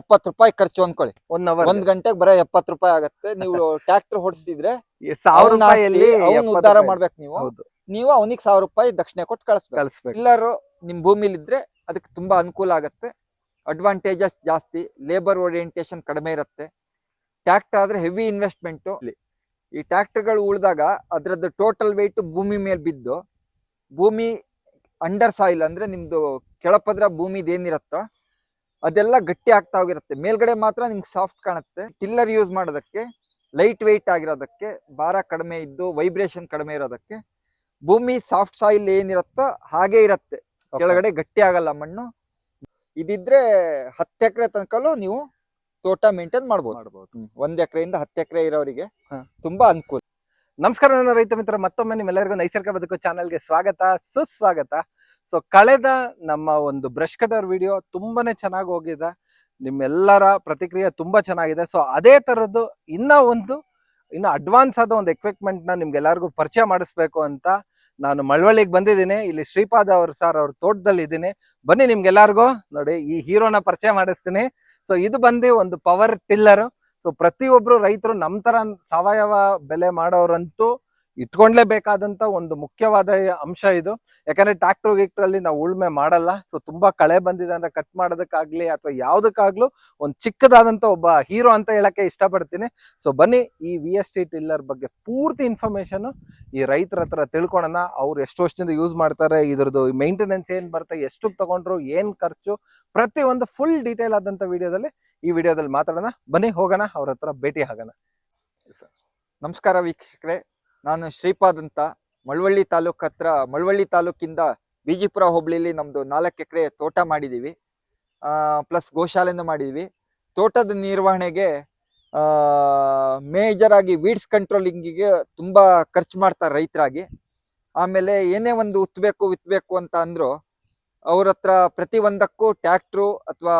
ಎಪ್ಪತ್ತು ರೂಪಾಯಿ ಖರ್ಚು ಅನ್ಕೊಳ್ಳಿ. ಒನ್ ಅವರ್ ಒಂದ್ ಗಂಟೆಗೆ ಬರೋ ಎಪ್ಪತ್ ರೂಪಾಯಿ ಆಗತ್ತೆ. ನೀವು ಟ್ರಾಕ್ಟರ್ ಹೊಡಿಸಿದ್ರೆ ಸಾವಿರ ಅವ್ನ ರೂಪಾಯಿಯಲ್ಲಿ ಉದ್ಧಾರ. ಮಾಡ್ಬೇಕು ನೀವು. ನೀವು ಅವನಿಗೆ ಸಾವಿರ ರೂಪಾಯಿ ದಕ್ಷಿಣೆ ಕೊಟ್ಟು ಕಳಿಸ್ಬೇಕು. ಕಳಿಸ್ಬೇಕು. ಟಿಲ್ಲರ್ ನಿಮ್ ಭೂಮಿಲಿ ಇದ್ರೆ ಅದಕ್ಕೆ ತುಂಬಾ ಅನುಕೂಲ ಆಗತ್ತೆ. ಅಡ್ವಾಂಟೇಜಸ್ ಜಾಸ್ತಿ ಲೇಬರ್ ಓರಿಯೆಂಟೇಶನ್ ಕಡಿಮೆ ಇರುತ್ತೆ. ಟ್ರಾಕ್ಟರ್ ಆದ್ರೆ ಹೆವಿ ಇನ್ವೆಸ್ಟ್ಮೆಂಟ್ ಈ ಟ್ರ್ಯಾಕ್ಟರ್ಗಳು ಉಳಿದಾಗ ಅದ್ರದ್ದು ಟೋಟಲ್ ವೆಯ್ಟ್ ಭೂಮಿ ಮೇಲೆ ಬಿದ್ದು ಭೂಮಿ ಅಂಡರ್ ಸಾಯಿಲ್ ಅಂದ್ರೆ ನಿಮ್ದು ಕೆಳಪದ್ರ ಭೂಮಿದ್ ಏನಿರುತ್ತೋ ಅದೆಲ್ಲ ಗಟ್ಟಿ ಆಗ್ತಾ ಹೋಗಿರುತ್ತೆ. ಮೇಲ್ಗಡೆ ಮಾತ್ರ ನಿಮ್ಗೆ ಸಾಫ್ಟ್ ಕಾಣುತ್ತೆ. ಟಿಲ್ಲರ್ ಯೂಸ್ ಮಾಡೋದಕ್ಕೆ ಲೈಟ್ ವೆಯ್ಟ್ ಆಗಿರೋದಕ್ಕೆ ಭಾರ ಕಡಿಮೆ ಇದ್ದು ವೈಬ್ರೇಷನ್ ಕಡಿಮೆ ಇರೋದಕ್ಕೆ ಭೂಮಿ ಸಾಫ್ಟ್ ಸಾಯಿಲ್ ಏನಿರುತ್ತೋ ಹಾಗೆ ಇರುತ್ತೆ. ಕೆಳಗಡೆ ಗಟ್ಟಿ ಆಗಲ್ಲ ಮಣ್ಣು. ಇದಿದ್ರೆ ಹತ್ತು ಎಕರೆ ತನಕಲೂ ನೀವು ತೋಟ ಮೇಂಟೈನ್ ಮಾಡ್ಬೋದು. ಮಾಡ್ಬೋದು. ಒಂದ್ ಎಕರೆಯಿಂದ ಹತ್ತು ಎಕರೆ ಇರೋರಿಗೆ. ತುಂಬಾ ಅನುಕೂಲ. ನಮಸ್ಕಾರ ನನ್ನ ರೈತ ಮಿತ್ರ ಮತ್ತೊಮ್ಮೆ ನಿಮ್ಮೆಲ್ಲರಿಗೂ ನೈಸರ್ಗಿಕ ಬದುಕು ಚಾನಲ್ಗೆ ಸ್ವಾಗತ ಸುಸ್ವಾಗತ. ಸೊ ಕಳೆದ ನಮ್ಮ ಒಂದು ಬ್ರಷ್ ಕಟರ್ ವಿಡಿಯೋ ತುಂಬಾನೇ ಚೆನ್ನಾಗಿ ಹೋಗಿದೆ. ನಿಮ್ಮೆಲ್ಲರ ಪ್ರತಿಕ್ರಿಯೆ ತುಂಬಾ ಚೆನ್ನಾಗಿದೆ. ಸೊ ಅದೇ ತರದ್ದು ಇನ್ನ ಒಂದು, ಇನ್ನು ಅಡ್ವಾನ್ಸ್ ಆದ ಒಂದು ಎಕ್ವಿಪ್ಮೆಂಟ್ನ ನಿಮ್ಗೆಲ್ಲರಿಗೂ ಪರಿಚಯ ಮಾಡಿಸ್ಬೇಕು ಅಂತ ನಾನು ಮಳವಳ್ಳಿಗೆ ಬಂದಿದ್ದೀನಿ. ಇಲ್ಲಿ ಶ್ರೀಪಾದ್ ಅವರು ಸರ್ ಅವ್ರ ತೋಟದಲ್ಲಿ ಇದ್ದೀನಿ. ಬನ್ನಿ ನಿಮ್ಗೆಲ್ಲರಿಗೂ. ನೋಡಿ, ಈ ಹೀರೋನ ಪರಿಚಯ ಮಾಡಿಸ್ತೀನಿ. ಸೊ ಇದು ಬಂದು ಒಂದು ಪವರ್ ಟಿಲ್ಲರ್ ಸೊ ಪ್ರತಿಯೊಬ್ರು ರೈತರು ನಮ್ಮ ತರ ಸಾವಯವ ಬೆಲೆ ಮಾಡೋರಂತೂ ಇಟ್ಕೊಂಡ್ಲೇಬೇಕಾದಂತ ಒಂದು ಮುಖ್ಯವಾದ ಅಂಶ ಇದು. ಯಾಕಂದ್ರೆ ಟ್ರಾಕ್ಟರ್ ಗೀಕ್ಟರ್ ಅಲ್ಲಿ ನಾವು ಉಳ್ಮೆ ಮಾಡಲ್ಲ. ಸೊ ತುಂಬಾ ಕಳೆ ಬಂದಿದೆ ಅಂದ್ರೆ ಕಟ್ ಮಾಡೋದಕ್ಕಾಗ್ಲಿ ಅಥವಾ ಯಾವ್ದಕ್ಕಾಗ್ಲೂ ಒಂದು ಚಿಕ್ಕದಾದಂತ ಒಬ್ಬ ಹೀರೋ ಅಂತ ಹೇಳಕ್ಕೆ ಇಷ್ಟಪಡ್ತೀನಿ. ಸೊ ಬನ್ನಿ ಈ ವಿ ಎಸ್ ಟಿ ಟಿಲ್ಲರ್ ಬಗ್ಗೆ ಪೂರ್ತಿ ಇನ್ಫಾರ್ಮೇಶನ್ ಈ ರೈತರ ಹತ್ರ ತಿಳ್ಕೊಳೋಣ. ಅವ್ರು ಎಷ್ಟು ವರ್ಷದಿಂದ ಯೂಸ್ ಮಾಡ್ತಾರೆ, ಇದ್ರದ್ದು ಮೈಂಟೆನೆನ್ಸ್ ಏನ್ ಬರುತ್ತೆ ಎಷ್ಟು ತಗೊಂಡ್ರು, ಏನ್ ಖರ್ಚು ಪ್ರತಿ ಒಂದು ಫುಲ್ ಡೀಟೇಲ್ ಆದಂತ ವಿಡಿಯೋದಲ್ಲಿ ಈ ವಿಡಿಯೋದಲ್ಲಿ ಮಾತಾಡೋಣ. ಬನ್ನಿ ಹೋಗೋಣ, ಅವ್ರ ಹತ್ರ ಭೇಟಿ ಆಗೋಣ. ನಮಸ್ಕಾರ ವೀಕ್ಷಕರೇ. ನಾನು ಶ್ರೀಪಾದ್ ಅಂತ. ಮಳವಳ್ಳಿ ತಾಲೂಕ್ ಹತ್ರ, ಮಳವಳ್ಳಿ ತಾಲೂಕಿಂದ ಬಿಜಿಪುರ ಹೋಬಳಿಲಿ ನಮ್ದು ನಾಲ್ಕು ಎಕರೆ ತೋಟ ಮಾಡಿದೀವಿ. ಪ್ಲಸ್ ಗೋಶಾಲೆಯನ್ನು ಮಾಡಿದೀವಿ. ತೋಟದ ನಿರ್ವಹಣೆಗೆ ಮೇಜರ್ ಆಗಿ ವೀಡ್ಸ್ ಕಂಟ್ರೋಲಿಂಗಿಗೆ ತುಂಬಾ ಖರ್ಚು ಮಾಡ್ತಾರೆ ರೈತರಾಗಿ. ಆಮೇಲೆ ಏನೇ ಒಂದು ಉತ್ಬೇಕು ವಿತ್ತಬೇಕು ಅಂತ ಅಂದ್ರು ಅವ್ರ ಹತ್ರ ಪ್ರತಿ ಒಂದಕ್ಕೂ ಟ್ಯಾಕ್ಟ್ರು ಅಥವಾ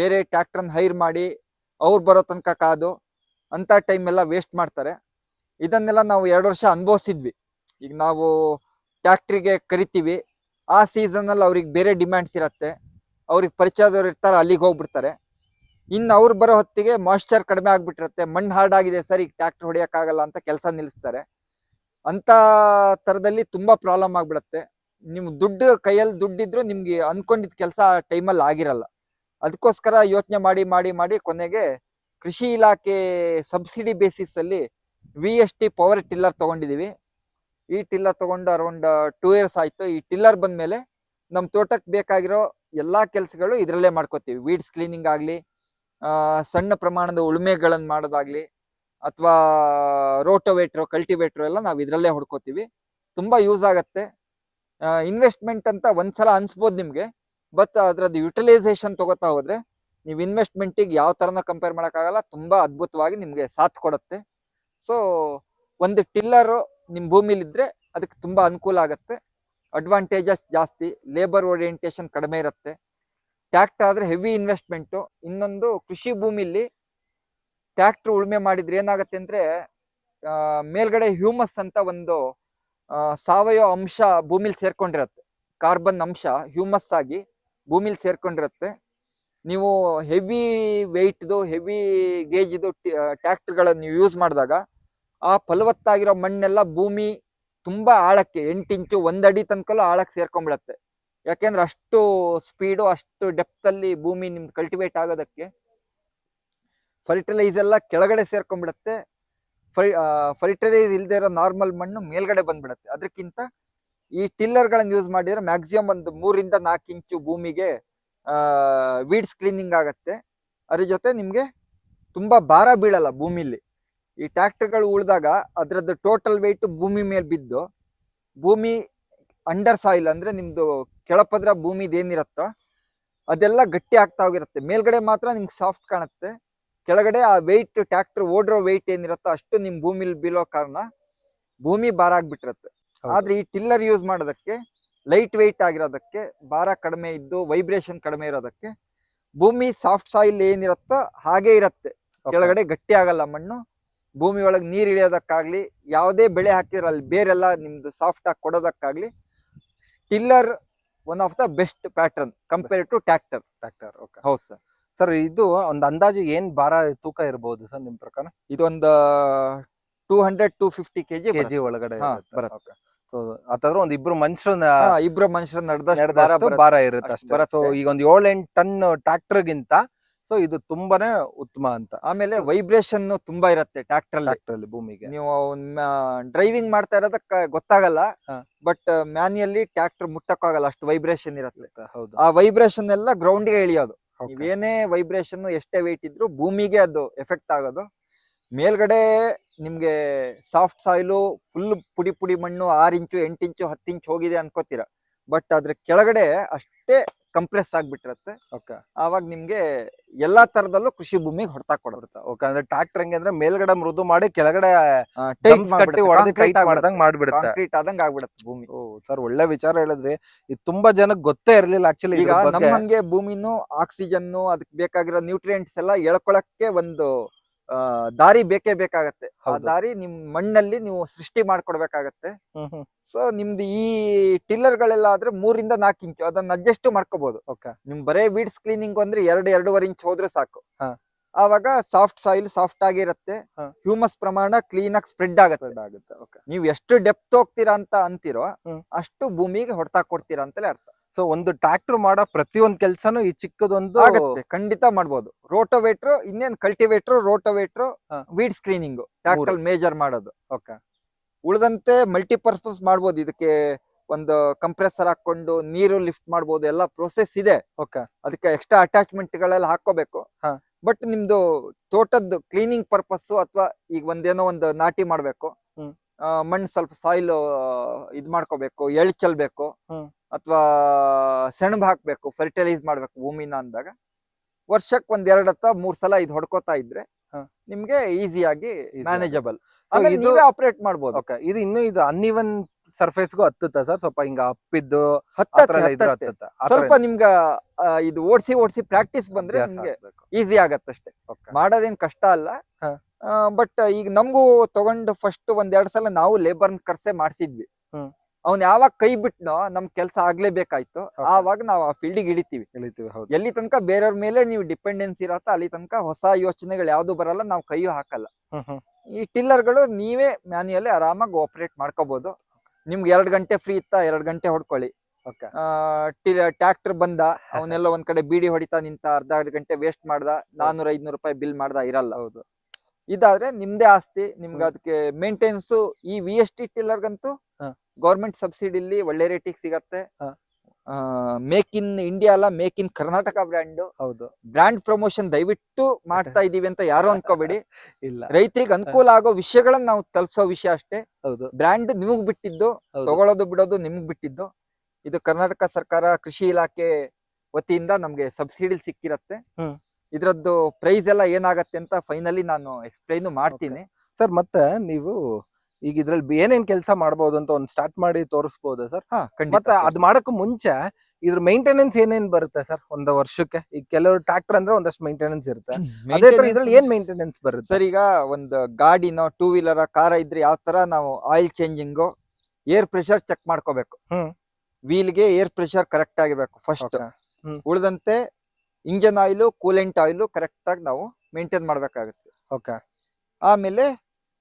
ಬೇರೆ ಟ್ಯಾಕ್ಟ್ರನ್ನ ಹೈರ್ ಮಾಡಿ ಅವ್ರು ಬರೋ ತನಕ ಕಾದು ಅಂತ ಟೈಮ್ ಎಲ್ಲ ವೇಸ್ಟ್ ಮಾಡ್ತಾರೆ. ಇದನ್ನೆಲ್ಲ ನಾವು ಎರಡು ವರ್ಷ ಅನುಭವಿಸಿದ್ವಿ ಈಗ ನಾವು ಟ್ಯಾಕ್ಟ್ರಿಗೆ ಕರಿತೀವಿ. ಆ ಸೀಸನಲ್ಲಿ ಅವ್ರಿಗೆ ಬೇರೆ ಡಿಮ್ಯಾಂಡ್ಸ್ ಇರುತ್ತೆ. ಅವ್ರಿಗೆ ಪರಿಚಯದವ್ರು ಇರ್ತಾರೆ, ಅಲ್ಲಿಗೆ ಹೋಗ್ಬಿಡ್ತಾರೆ. ಇನ್ನು ಅವ್ರು ಬರೋ ಹೊತ್ತಿಗೆ ಮಾಯ್ಶ್ಚರ್ ಕಡಿಮೆ ಆಗಿಬಿಟ್ಟಿರುತ್ತೆ. ಮಣ್ಣು ಹಾರ್ಡ್ ಆಗಿದೆ ಸರ್, ಈಗ ಟ್ಯಾಕ್ಟ್ರ್ ಹೊಡೆಯೋಕ್ಕಾಗಲ್ಲ ಅಂತ ಕೆಲಸ ನಿಲ್ಲಿಸ್ತಾರೆ ಅಂತ ಥರದಲ್ಲಿ ತುಂಬ ಪ್ರಾಬ್ಲಮ್ ಆಗ್ಬಿಡತ್ತೆ. ನಿಮ್ಮ ದುಡ್ಡು, ಕೈಯಲ್ಲಿ ದುಡ್ಡಿದ್ರು ನಿಮಗೆ ಅಂದ್ಕೊಂಡಿದ್ದ ಕೆಲಸ ಆ ಟೈಮಲ್ಲಿ ಆಗಿರಲ್ಲ. ಅದಕ್ಕೋಸ್ಕರ ಯೋಚನೆ ಮಾಡಿ ಮಾಡಿ ಮಾಡಿ ಕೊನೆಗೆ ಕೃಷಿ ಇಲಾಖೆ ಸಬ್ಸಿಡಿ ಬೇಸಿಸ್ ಅಲ್ಲಿ V S T power tiller ತಗೊಂಡಿದೀವಿ. ಈ ಟಿಲ್ಲರ್ ತಗೊಂಡು ಅರೌಂಡ್ ಟೂ ಇಯರ್ಸ್ ಆಯ್ತು. ಈ ಟಿಲ್ಲರ್ ಬಂದ ಮೇಲೆ ನಮ್ಮ ತೋಟಕ್ಕೆ ಬೇಕಾಗಿರೋ ಎಲ್ಲಾ ಕೆಲಸಗಳು ಇದ್ರಲ್ಲೇ ಮಾಡ್ಕೋತೀವಿ. ವೀಡ್ಸ್ ಕ್ಲೀನಿಂಗ್ ಆಗ್ಲಿ ಸಣ್ಣ ಪ್ರಮಾಣದ ಉಳುಮೆಗಳನ್ನ ಮಾಡೋದಾಗ್ಲಿ, ಅಥವಾ ರೋಟೋವೇಟ್ರು ಕಲ್ಟಿವೇಟ್ರು ಎಲ್ಲ ನಾವು ಇದ್ರಲ್ಲೇ ಹೊಡ್ಕೋತೀವಿ. ತುಂಬಾ ಯೂಸ್ ಆಗತ್ತೆ. ಇನ್ವೆಸ್ಟ್ಮೆಂಟ್ ಅಂತ ಒಂದ್ಸಲ ಅನ್ಸ್ಬೋದು ನಿಮ್ಗೆ ಬಟ್ ಅದ್ರದ್ದು ಯುಟಿಲೈಸೇಷನ್ ತಗೋತಾ ಹೋದ್ರೆ, ನೀವು ಇನ್ವೆಸ್ಟ್ಮೆಂಟಿಗೆ ಯಾವ ತರನ ಕಂಪೇರ್ ಮಾಡೋಕ್ಕಾಗಲ್ಲ, ತುಂಬಾ ಅದ್ಭುತವಾಗಿ ನಿಮಗೆ ಸಾಥ್ ಕೊಡುತ್ತೆ. ಸೊ ಒಂದು ಟಿಲ್ಲರ್ ನಿಮ್ಮ ಭೂಮಿಲಿ ಇದ್ರೆ ಅದಕ್ಕೆ ತುಂಬ ಅನುಕೂಲ ಆಗುತ್ತೆ. ಅಡ್ವಾಂಟೇಜಸ್ ಜಾಸ್ತಿ ಲೇಬರ್ ಓರಿಯೆಂಟೇಶನ್ ಕಡಿಮೆ ಇರುತ್ತೆ. ಟ್ಯಾಕ್ಟರ್ ಆದರೆ ಹೆವಿ ಇನ್ವೆಸ್ಟ್ಮೆಂಟು ಇನ್ನೊಂದು ಕೃಷಿ ಭೂಮಿಲಿ ಟ್ಯಾಕ್ಟ್ರ್ ಉಳುಮೆ ಮಾಡಿದ್ರೆ ಏನಾಗುತ್ತೆ ಅಂದರೆ ಮೇಲ್ಗಡೆ ಹ್ಯೂಮಸ್ ಅಂತ ಒಂದು ಸಾವಯವ ಅಂಶ ಭೂಮಿಲಿ ಸೇರ್ಕೊಂಡಿರುತ್ತೆ. ಕಾರ್ಬನ್ ಅಂಶ ಹ್ಯೂಮಸ್ ಆಗಿ ಭೂಮಿಲಿ ಸೇರ್ಕೊಂಡಿರತ್ತೆ. ನೀವು ಹೆವಿ ವೆಯ್ಟ್ದು ಹೆವಿ ಗೇಜ್ದು ಟ್ಯಾಕ್ಟರ್ಗಳನ್ನು ನೀವು ಯೂಸ್ ಮಾಡಿದಾಗ ಆ ಫಲವತ್ತಾಗಿರೋ ಮಣ್ಣೆಲ್ಲ ಭೂಮಿ ತುಂಬ ಆಳಕ್ಕೆ, ಎಂಟು ಇಂಚು ಒಂದಡಿ ತನಕಲ್ಲೂ ಆಳಕ್ಕೆ ಸೇರ್ಕೊಂಡ್ಬಿಡತ್ತೆ. ಯಾಕೆಂದ್ರೆ ಅಷ್ಟು ಸ್ಪೀಡು ಅಷ್ಟು ಡೆಪ್ತಲ್ಲಿ ಭೂಮಿ ನಿಮ್ದು ಕಲ್ಟಿವೇಟ್ ಆಗೋದಕ್ಕೆ ಫರ್ಟಿಲೈಸ್ ಎಲ್ಲ ಕೆಳಗಡೆ ಸೇರ್ಕೊಂಡ್ಬಿಡತ್ತೆ. ಫರ್ ಫರ್ಟಿಲೈಸ್ ಇಲ್ದೇ ಇರೋ ನಾರ್ಮಲ್ ಮಣ್ಣು ಮೇಲ್ಗಡೆ ಬಂದ್ಬಿಡತ್ತೆ. ಅದಕ್ಕಿಂತ ಈ ಟಿಲ್ಲರ್ಗಳನ್ನು ಯೂಸ್ ಮಾಡಿದ್ರೆ ಮ್ಯಾಕ್ಸಿಮಮ್ ಒಂದು ಮೂರಿಂದ ನಾಲ್ಕು ಇಂಚು ಭೂಮಿಗೆ ವೀಡ್ಸ್ ಕ್ಲೀನಿಂಗ್ ಆಗುತ್ತೆ. ಅದ್ರ ಜೊತೆ ನಿಮಗೆ ತುಂಬಾ ಭಾರ ಬೀಳಲ್ಲ ಭೂಮಿಲಿ. ಈ ಟ್ಯಾಕ್ಟರ್ಗಳು ಉಳಿದಾಗ ಅದರದ್ದು ಟೋಟಲ್ ವೆಯ್ಟ್ ಭೂಮಿ ಮೇಲೆ ಬಿದ್ದು ಭೂಮಿ ಅಂಡರ್ ಸಾಯಿಲ್ ಅಂದ್ರೆ ನಿಮ್ಮದು ಕೆಳಪದ್ರ ಭೂಮಿದೇನಿರುತ್ತೋ ಅದೆಲ್ಲ ಗಟ್ಟಿ ಆಗ್ತಾ ಹೋಗಿರುತ್ತೆ. ಮೇಲ್ಗಡೆ ಮಾತ್ರ ನಿಮ್ಗೆ ಸಾಫ್ಟ್ ಕಾಣುತ್ತೆ. ಕೆಳಗಡೆ ಆ ವೆಯ್ಟ್ ಟ್ರ್ಯಾಕ್ಟರ್ ಓಡಿರೋ ವೆಯ್ಟ್ ಏನಿರುತ್ತೋ ಅಷ್ಟು ನಿಮ್ಮ ಭೂಮಿಲಿ ಬೀಳೋ ಕಾರಣ ಭೂಮಿ ಭಾರ ಆಗ್ಬಿಟ್ಟಿರುತ್ತೆ. ಆದ್ರೆ ಈ ಟಿಲ್ಲರ್ ಯೂಸ್ ಮಾಡೋದಕ್ಕೆ ಲೈಟ್ ವೆಯ್ಟ್ ಆಗಿರೋದಕ್ಕೆ ಭಾರ ಕಡಿಮೆ ಇದ್ದು ವೈಬ್ರೇಷನ್ ಕಡಿಮೆ ಇರೋದಕ್ಕೆ ಭೂಮಿ ಸಾಫ್ಟ್ ಸಾಯಿಲ್ ಏನಿರುತ್ತೋ ಹಾಗೆ ಇರುತ್ತೆ. ಕೆಳಗಡೆ ಗಟ್ಟಿ ಆಗಲ್ಲ ಮಣ್ಣು. ಭೂಮಿ ಒಳಗೆ ನೀರು ಇಳಿಯೋದಕ್ಕಾಗ್ಲಿ ಯಾವುದೇ ಬೆಳೆ ಹಾಕಿದ್ರೆ ಅಲ್ಲಿ ಬೇರೆಲ್ಲ ನಿಮ್ದು ಸಾಫ್ಟ್ ಆಗಿ ಕೊಡೋದಕ್ಕಾಗ್ಲಿ tiller one of the best pattern compare to tractor tractor okay ಹೌದು ಸರ್. ಸರ್ ಇದು ಒಂದು ಅಂದಾಜು ಏನ್ ಭಾರ ತೂಕ ಇರಬಹುದು ಸರ್ ನಿಮ್ ಪ್ರಕಾರ? ಇದೊಂದು two hundred two fifty KG KG ಒಳಗಡೆ So, ಒಂದ್ ಇಬ್ರು ಮನುಷ್ಯರ ಇಬ್ರು ಮನುಷ್ಯರ ನಡೆದಷ್ಟು ಭಾರ ಇರುತ್ತೆ ಅಷ್ಟು ಸೊ ಈಗ ಒಂದ್ ಏಳ್ ಎಂಟ್ ಟನ್ ಟ್ರಾಕ್ಟರ್ ಗಿಂತ ಸೊ ಇದು ತುಂಬಾನೇ ಉತ್ತಮ ಅಂತ. ಆಮೇಲೆ ವೈಬ್ರೇಷನ್ ತುಂಬಾ ಇರುತ್ತೆ ಟ್ರಾಕ್ಟರ್ ಅಲ್ಲಿ ಭೂಮಿಗೆ. ನೀವು ಡ್ರೈವಿಂಗ್ ಮಾಡ್ತಾ ಇರೋದಕ್ಕ ಗೊತ್ತಾಗಲ್ಲ. ಬಟ್ ಮ್ಯಾನ್ಯಲಿ ಟ್ರ್ಯಾಕ್ಟರ್ ಮುಟ್ಟಕ್ಕಾಗಲ್ಲ ಅಷ್ಟು ವೈಬ್ರೇಷನ್ ಇರುತ್ತೆ. ಹೌದು. ಆ ವೈಬ್ರೇಷನ್ ಎಲ್ಲ ಗ್ರೌಂಡ್ಗೆ ಇಳಿಯೋದು ಏನೇ ವೈಬ್ರೇಷನ್ ಎಷ್ಟೇ ವೈಟ್ ಇದ್ರು ಭೂಮಿಗೆ ಅದು ಎಫೆಕ್ಟ್ ಆಗೋದು. ಮೇಲ್ಗಡೆ ನಿಮ್ಗೆ ಸಾಫ್ಟ್ ಸಾಯಿಲು ಫುಲ್ ಪುಡಿ ಪುಡಿ ಮಣ್ಣು ಆರ್ ಇಂಚು ಎಂಟು ಇಂಚು ಹತ್ತು ಇಂಚು ಹೋಗಿದೆ ಅನ್ಕೋತೀರ. ಬಟ್ ಅದ್ರ ಕೆಳಗಡೆ ಅಷ್ಟೇ ಕಂಪ್ರೆಸ್ ಆಗ್ಬಿಟ್ಟಿರತ್ತೆ. ಓಕೆ. ಆವಾಗ ನಿಮ್ಗೆ ಎಲ್ಲಾ ತರದಲ್ಲೂ ಕೃಷಿ ಭೂಮಿಗೆ ಹೊಡ್ತಾ ಕೊಡುತ್ತೆ ಓಕೆ ಅಂದ್ರೆ ಟ್ರಾಕ್ಟರ್ ಹೆಂಗೆ ಅಂದ್ರೆ ಮೇಲ್ಗಡೆ ಮೃದು ಮಾಡಿ ಕೆಳಗಡೆ ಟೈಟ್ ಮಾಡ್ದಂಗ್ ಮಾಡ್ಬಿಡುತ್ತೆ. ಕಾಂಕ್ರೀಟ್ ಆದಂಗ ಆಗ್ಬಿಡತ್ತೆ ಭೂಮಿ. ಓ ಸರ್ ಒಳ್ಳೆ ವಿಚಾರ ಹೇಳಿದ್ರಿ. ಇದು ತುಂಬಾ ಜನಕ್ಕೆ ಗೊತ್ತೇ ಇರಲಿಲ್ಲ ಆಕ್ಚುಲಿ ಈಗ ನಮ್ಮಂಗೆ ಭೂಮಿನೂ ಆಕ್ಸಿಜನ್ ಅದಕ್ಕೆ ಬೇಕಾಗಿರೋ ನ್ಯೂಟ್ರಿಯೆಂಟ್ಸ್ ಎಲ್ಲ ಎಳ್ಕೊಳಕ್ಕೆ ಒಂದು ದಾರಿ ಬೇಕೇ ಬೇಕಾಗತ್ತೆ. ಆ ದಾರಿ ನಿಮ್ ಮಣ್ಣಲ್ಲಿ ನೀವು ಸೃಷ್ಟಿ ಮಾಡ್ಕೊಡ್ಬೇಕಾಗತ್ತೆ. ಸೊ ನಿಮ್ದು ಈ ಟಿಲ್ಲರ್ ಗಳೆಲ್ಲ ಆದ್ರೆ ಮೂರಿಂದ ನಾಲ್ಕು ಇಂಚು ಅದನ್ನ ಅಡ್ಜಸ್ಟ್ ಮಾಡ್ಕೋಬಹುದು ನಿಮ್ ಬರೇ ವೀಡ್ಸ್ ಕ್ಲೀನಿಂಗ್ ಅಂದ್ರೆ ಎರಡು ಎರಡೂವರೆ ಇಂಚ್ ಹೋದ್ರೆ ಸಾಕು. ಆವಾಗ ಸಾಫ್ಟ್ ಸಾಯಿಲ್ ಸಾಫ್ಟ್ ಆಗಿರತ್ತೆ ಹ್ಯೂಮಸ್ ಪ್ರಮಾಣ ಕ್ಲೀನ್ ಆಗಿ ಸ್ಪ್ರೆಡ್ ಆಗತ್ತೆ ನೀವು ಎಷ್ಟು ಡೆಪ್ತ್ ಹೋಗ್ತೀರಾ ಅಂತ ಅಂತೀರೋ ಅಷ್ಟು ಭೂಮಿಗೆ ಹೊಡ್ತಾ ಕೊಡ್ತೀರಾ ಅಂತಲೇ ಅರ್ಥ. ಸೊ ಒಂದು ಟ್ರಾಕ್ಟರ್ ಮಾಡೋ ಪ್ರತಿಯೊಂದು ಕೆಲಸನೂ ಈ ಚಿಕ್ಕದೊಂದು ಆಗುತ್ತೆ ಖಂಡಿತ ಮಾಡ್ಬೋದು. ರೋಟೋವೇಟ್ರು ಇನ್ನೇನ್ ಕಲ್ಟಿವೇಟ್ರು ರೋಟೋವೇಟ್ರು ಹಾ. ವೀಡ್ ಸ್ಕ್ರೀನಿಂಗ್ ಟ್ರಾಕ್ಟರ್ ಮೇಜರ್ ಮಾಡೋದು. ಓಕೆ ಉಳಿದಂತೆ ಮಲ್ಟಿಪರ್ಪಸ್ ಮಾಡ್ಬೋದು. ಇದಕ್ಕೆ ಒಂದು ಕಂಪ್ರೆಸರ್ ಹಾಕೊಂಡು ನೀರು ಲಿಫ್ಟ್ ಮಾಡ್ಬೋದು. ಎಲ್ಲ ಪ್ರೋಸೆಸ್ ಇದೆ. ಓಕೆ ಅದಕ್ಕೆ ಎಕ್ಸ್ಟ್ರಾ ಅಟ್ಯಾಚ್ಮೆಂಟ್ ಗಳೆಲ್ಲ ಹಾಕೋಬೇಕು ಹಾ. ಬಟ್ ನಿಮ್ದು ತೋಟದ್ದು ಕ್ಲೀನಿಂಗ್ ಪರ್ಪಸ್ ಅಥವಾ ಈಗ ಒಂದೇನೋ ಒಂದು ನಾಟಿ ಮಾಡ್ಬೇಕು. ಹ್ಮ್. ಮಣ್ಣು ಸ್ವಲ್ಪ ಸಾಯಿಲ್ ಇದ್ ಮಾಡ್ಕೋಬೇಕು ಎಳ್ ಚೆಲ್ಬೇಕು ಹ್ಮ್. ಅಥವಾ ಸೆಣಬ್ ಹಾಕ್ಬೇಕು ಫರ್ಟಿಲೈಸ್ ಮಾಡ್ಬೇಕು ಭೂಮಿನ ಅಂದಾಗ ವರ್ಷಕ್ಕೆ ಒಂದ್ ಎರಡ್ ಹತ್ತ ಮೂರ್ ಸಲ ಇದು ಹೊಡ್ಕೋತಾ ಇದ್ರೆ. ನಿಮ್ಗೆ ಈಸಿಯಾಗಿ ಮ್ಯಾನೇಜಬಲ್ ಆಮೇಲೆ ನೀವೇ ಆಪರೇಟ್ ಮಾಡ್ಬೋದು ಓಕೆ ಇದು ಇನ್ನು ಇದು ಅನ್ಇವನ್ ಸರ್ಫೇಸ್ಗೂ ಹತ್ತುತ್ತ ಸರ್ ಸ್ವಲ್ಪ ಹಿಂಗ ಅಪ್ಪಿದ್ದು ಸ್ವಲ್ಪ ನಿಮ್ಗ ಇದು ಓಡಿಸಿ ಓಡಿಸಿ ಪ್ರಾಕ್ಟೀಸ್ ಬಂದ್ರೆ ನಿಮ್ಗೆ. ಈಸಿ ಆಗತ್ತಷ್ಟೇ. ಮಾಡೋದೇನ್ ಕಷ್ಟ ಅಲ್ಲ. ಬಟ್ ಈಗ ನಮಗೂ ತಗೊಂಡು ಫಸ್ಟ್ ಒಂದ್ ಎರಡ್ ಸಲ ನಾವು ಲೇಬರ್ ಕರ್ಸೆ ಮಾಡ್ಸಿದ್ವಿ. ಅವ್ನ್ ಯಾವಾಗ ಕೈ ಬಿಟ್ನೋ ನಮ್ ಕೆಲ್ಸ ಆಗ್ಲೇಬೇಕಾಯ್ತು. ಆವಾಗ ನಾವು ಆ ಫೀಲ್ಡಿಗೆ ಹಿಡಿತೀವಿ ಇಳಿತೀವಿ. ಹೌದು. ಎಲ್ಲಿ ತನಕ ಬೇರೆಯವ್ರ ಮೇಲೆ ನೀವು ಡಿಪೆಂಡೆನ್ಸಿ ಇರತ್ತ ಅಲ್ಲಿ ತನಕ ಹೊಸ ಯೋಚನೆಗಳು ಯಾವ್ದು ಬರಲ್ಲ ನಾವು ಕೈಯೂ ಹಾಕಲ್ಲ. ಹ್ಮ್ ಹ್ಮ್. ಈ ಟಿಲ್ಲರ್ಗಳು ನೀವೇ ಮ್ಯಾನ್ಯಲಿ ಆರಾಮಾಗಿ ಆಪರೇಟ್ ಮಾಡ್ಕೋಬಹುದು ನಿಮ್ಗೆ ಎರಡ್ ಗಂಟೆ ಫ್ರೀ ಇತ್ತಾ ಎರಡ್ ಗಂಟೆ ಹೊಡ್ಕೊಳ್ಳಿ. ಓಕೆ ಟ್ರ್ಯಾಕ್ಟರ್ ಬಂದ ಅವನೆಲ್ಲ ಒಂದ್ ಕಡೆ ಬೀಡಿ ಹೊಡಿತಾ ನಿಂತ ಅರ್ಧ ಅರ್ಧ ಗಂಟೆ ವೇಸ್ಟ್ ಮಾಡ್ದ ನಾನೂರ ಐದ್ನೂರು ರೂಪಾಯಿ ಬಿಲ್ ಮಾಡ್ದ ಇರಲ್ಲ. ಹೌದು. ಇದಾದ್ರೆ ನಿಮ್ದೇ ಆಸ್ತಿ ನಿಮ್ಗೆ. ಅದಕ್ಕೆ ಮೇಂಟೆನೆನ್ಸ್ ಈ ವಿ ಎಸ್ ಟಿ ಟಿಲ್ಲರ್ಗಂತೂ. ಗೌರ್ಮೆಂಟ್ ಸಬ್ಸಿಡಿಲಿ ಒಳ್ಳೆ ರೇಟಿಗೆ ಸಿಗತ್ತೆ. ಮೇಕ್ ಇನ್ ಇಂಡಿಯಾ ಅಲ್ಲ ಮೇಕ್ ಇನ್ ಕರ್ನಾಟಕ ಬ್ರ್ಯಾಂಡ್ ಹೌದು. ಬ್ರ್ಯಾಂಡ್ ಪ್ರಮೋಷನ್ ದಯವಿಟ್ಟು ಮಾಡ್ತಾ ಇದೀವಿ ಅಂತ ಯಾರು ಅನ್ಕೋಬೇಡಿ. ಇಲ್ಲ. ರೈತರಿಗೆ ಅನುಕೂಲ ಆಗೋ ವಿಷಯಗಳನ್ನ ನಾವು ತಲುಪಿಸೋ ವಿಷಯ ಅಷ್ಟೇ. ಹೌದು. ಬ್ರ್ಯಾಂಡ್ ನಿಮಗ್ ಬಿಟ್ಟಿದ್ದು ತಗೊಳ್ಳೋದು ಬಿಡೋದು ನಿಮ್ಗ್ ಬಿಟ್ಟಿದ್ದು. ಇದು ಕರ್ನಾಟಕ ಸರ್ಕಾರ ಕೃಷಿ ಇಲಾಖೆ ವತಿಯಿಂದ ನಮ್ಗೆ ಸಬ್ಸಿಡಿ ಸಿಕ್ಕಿರತ್ತೆ. ಇದ್ರದ್ದು ಪ್ರೈಸ್ ಎಲ್ಲ ಏನಾಗತ್ತೆ ಅಂತ ಫೈನಲಿ ನಾನು ಎಕ್ಸ್ಪ್ಲೈನ್ ಮಾಡ್ತೀನಿ. ಸರ್ ಮತ್ತೆ ನೀವು ಈಗ ಇದ್ರಲ್ಲಿ ಏನೇನ್ ಕೆಲಸ ಮಾಡಬಹುದು ಅಂತ ಒಂದು ಸ್ಟಾರ್ಟ್ ಮಾಡಿ ತೋರಿಸಬಹುದು ಸರ್? ಹಾ ಮತ್ತೆ ಅದ್ ಮಾಡಕ್ ಮುಂಚೆ ಇದ್ರ ಮೇಂಟೆನೆನ್ಸ್ ಏನೇನ್ ಬರುತ್ತೆ ಸರ್ ಒಂದು ವರ್ಷಕ್ಕೆ? ಈಗ ಕೆಲವರು ಟ್ರಾಕ್ಟರ್ ಅಂದ್ರೆ ಒಂದಷ್ಟು ಮೇಂಟೆನೆನ್ಸ್ ಇರುತ್ತೆ. ಅದೇ ತರ ಇದ್ರಲ್ಲಿ ಏನ್ ಮೇಂಟೆನೆನ್ಸ್ ಬರುತ್ತೆ? ಸರ್ ಈಗ ಒಂದು ಗಾಡಿನೋ ಟೂ ವೀಲರ್ ಕಾರ ಇದ್ರೆ ಯಾವ ತರ ನಾವು oil changing air pressure check ಮಾಡ್ಕೋಬೇಕು. ಹ್ಮ್. ವೀಲ್ಗೆ ಏರ್ ಪ್ರೆಷರ್ ಕರೆಕ್ಟ್ ಆಗಿರ್ಬೇಕು ಫಸ್ಟ್ Okay. ಉಳಿದಂತೆ engine oil coolant oil correct ಆಗಿ ನಾವು ಮೇಂಟೈನ್ ಮಾಡ್ಬೇಕಾಗುತ್ತೆ. ಓಕೆ ಆಮೇಲೆ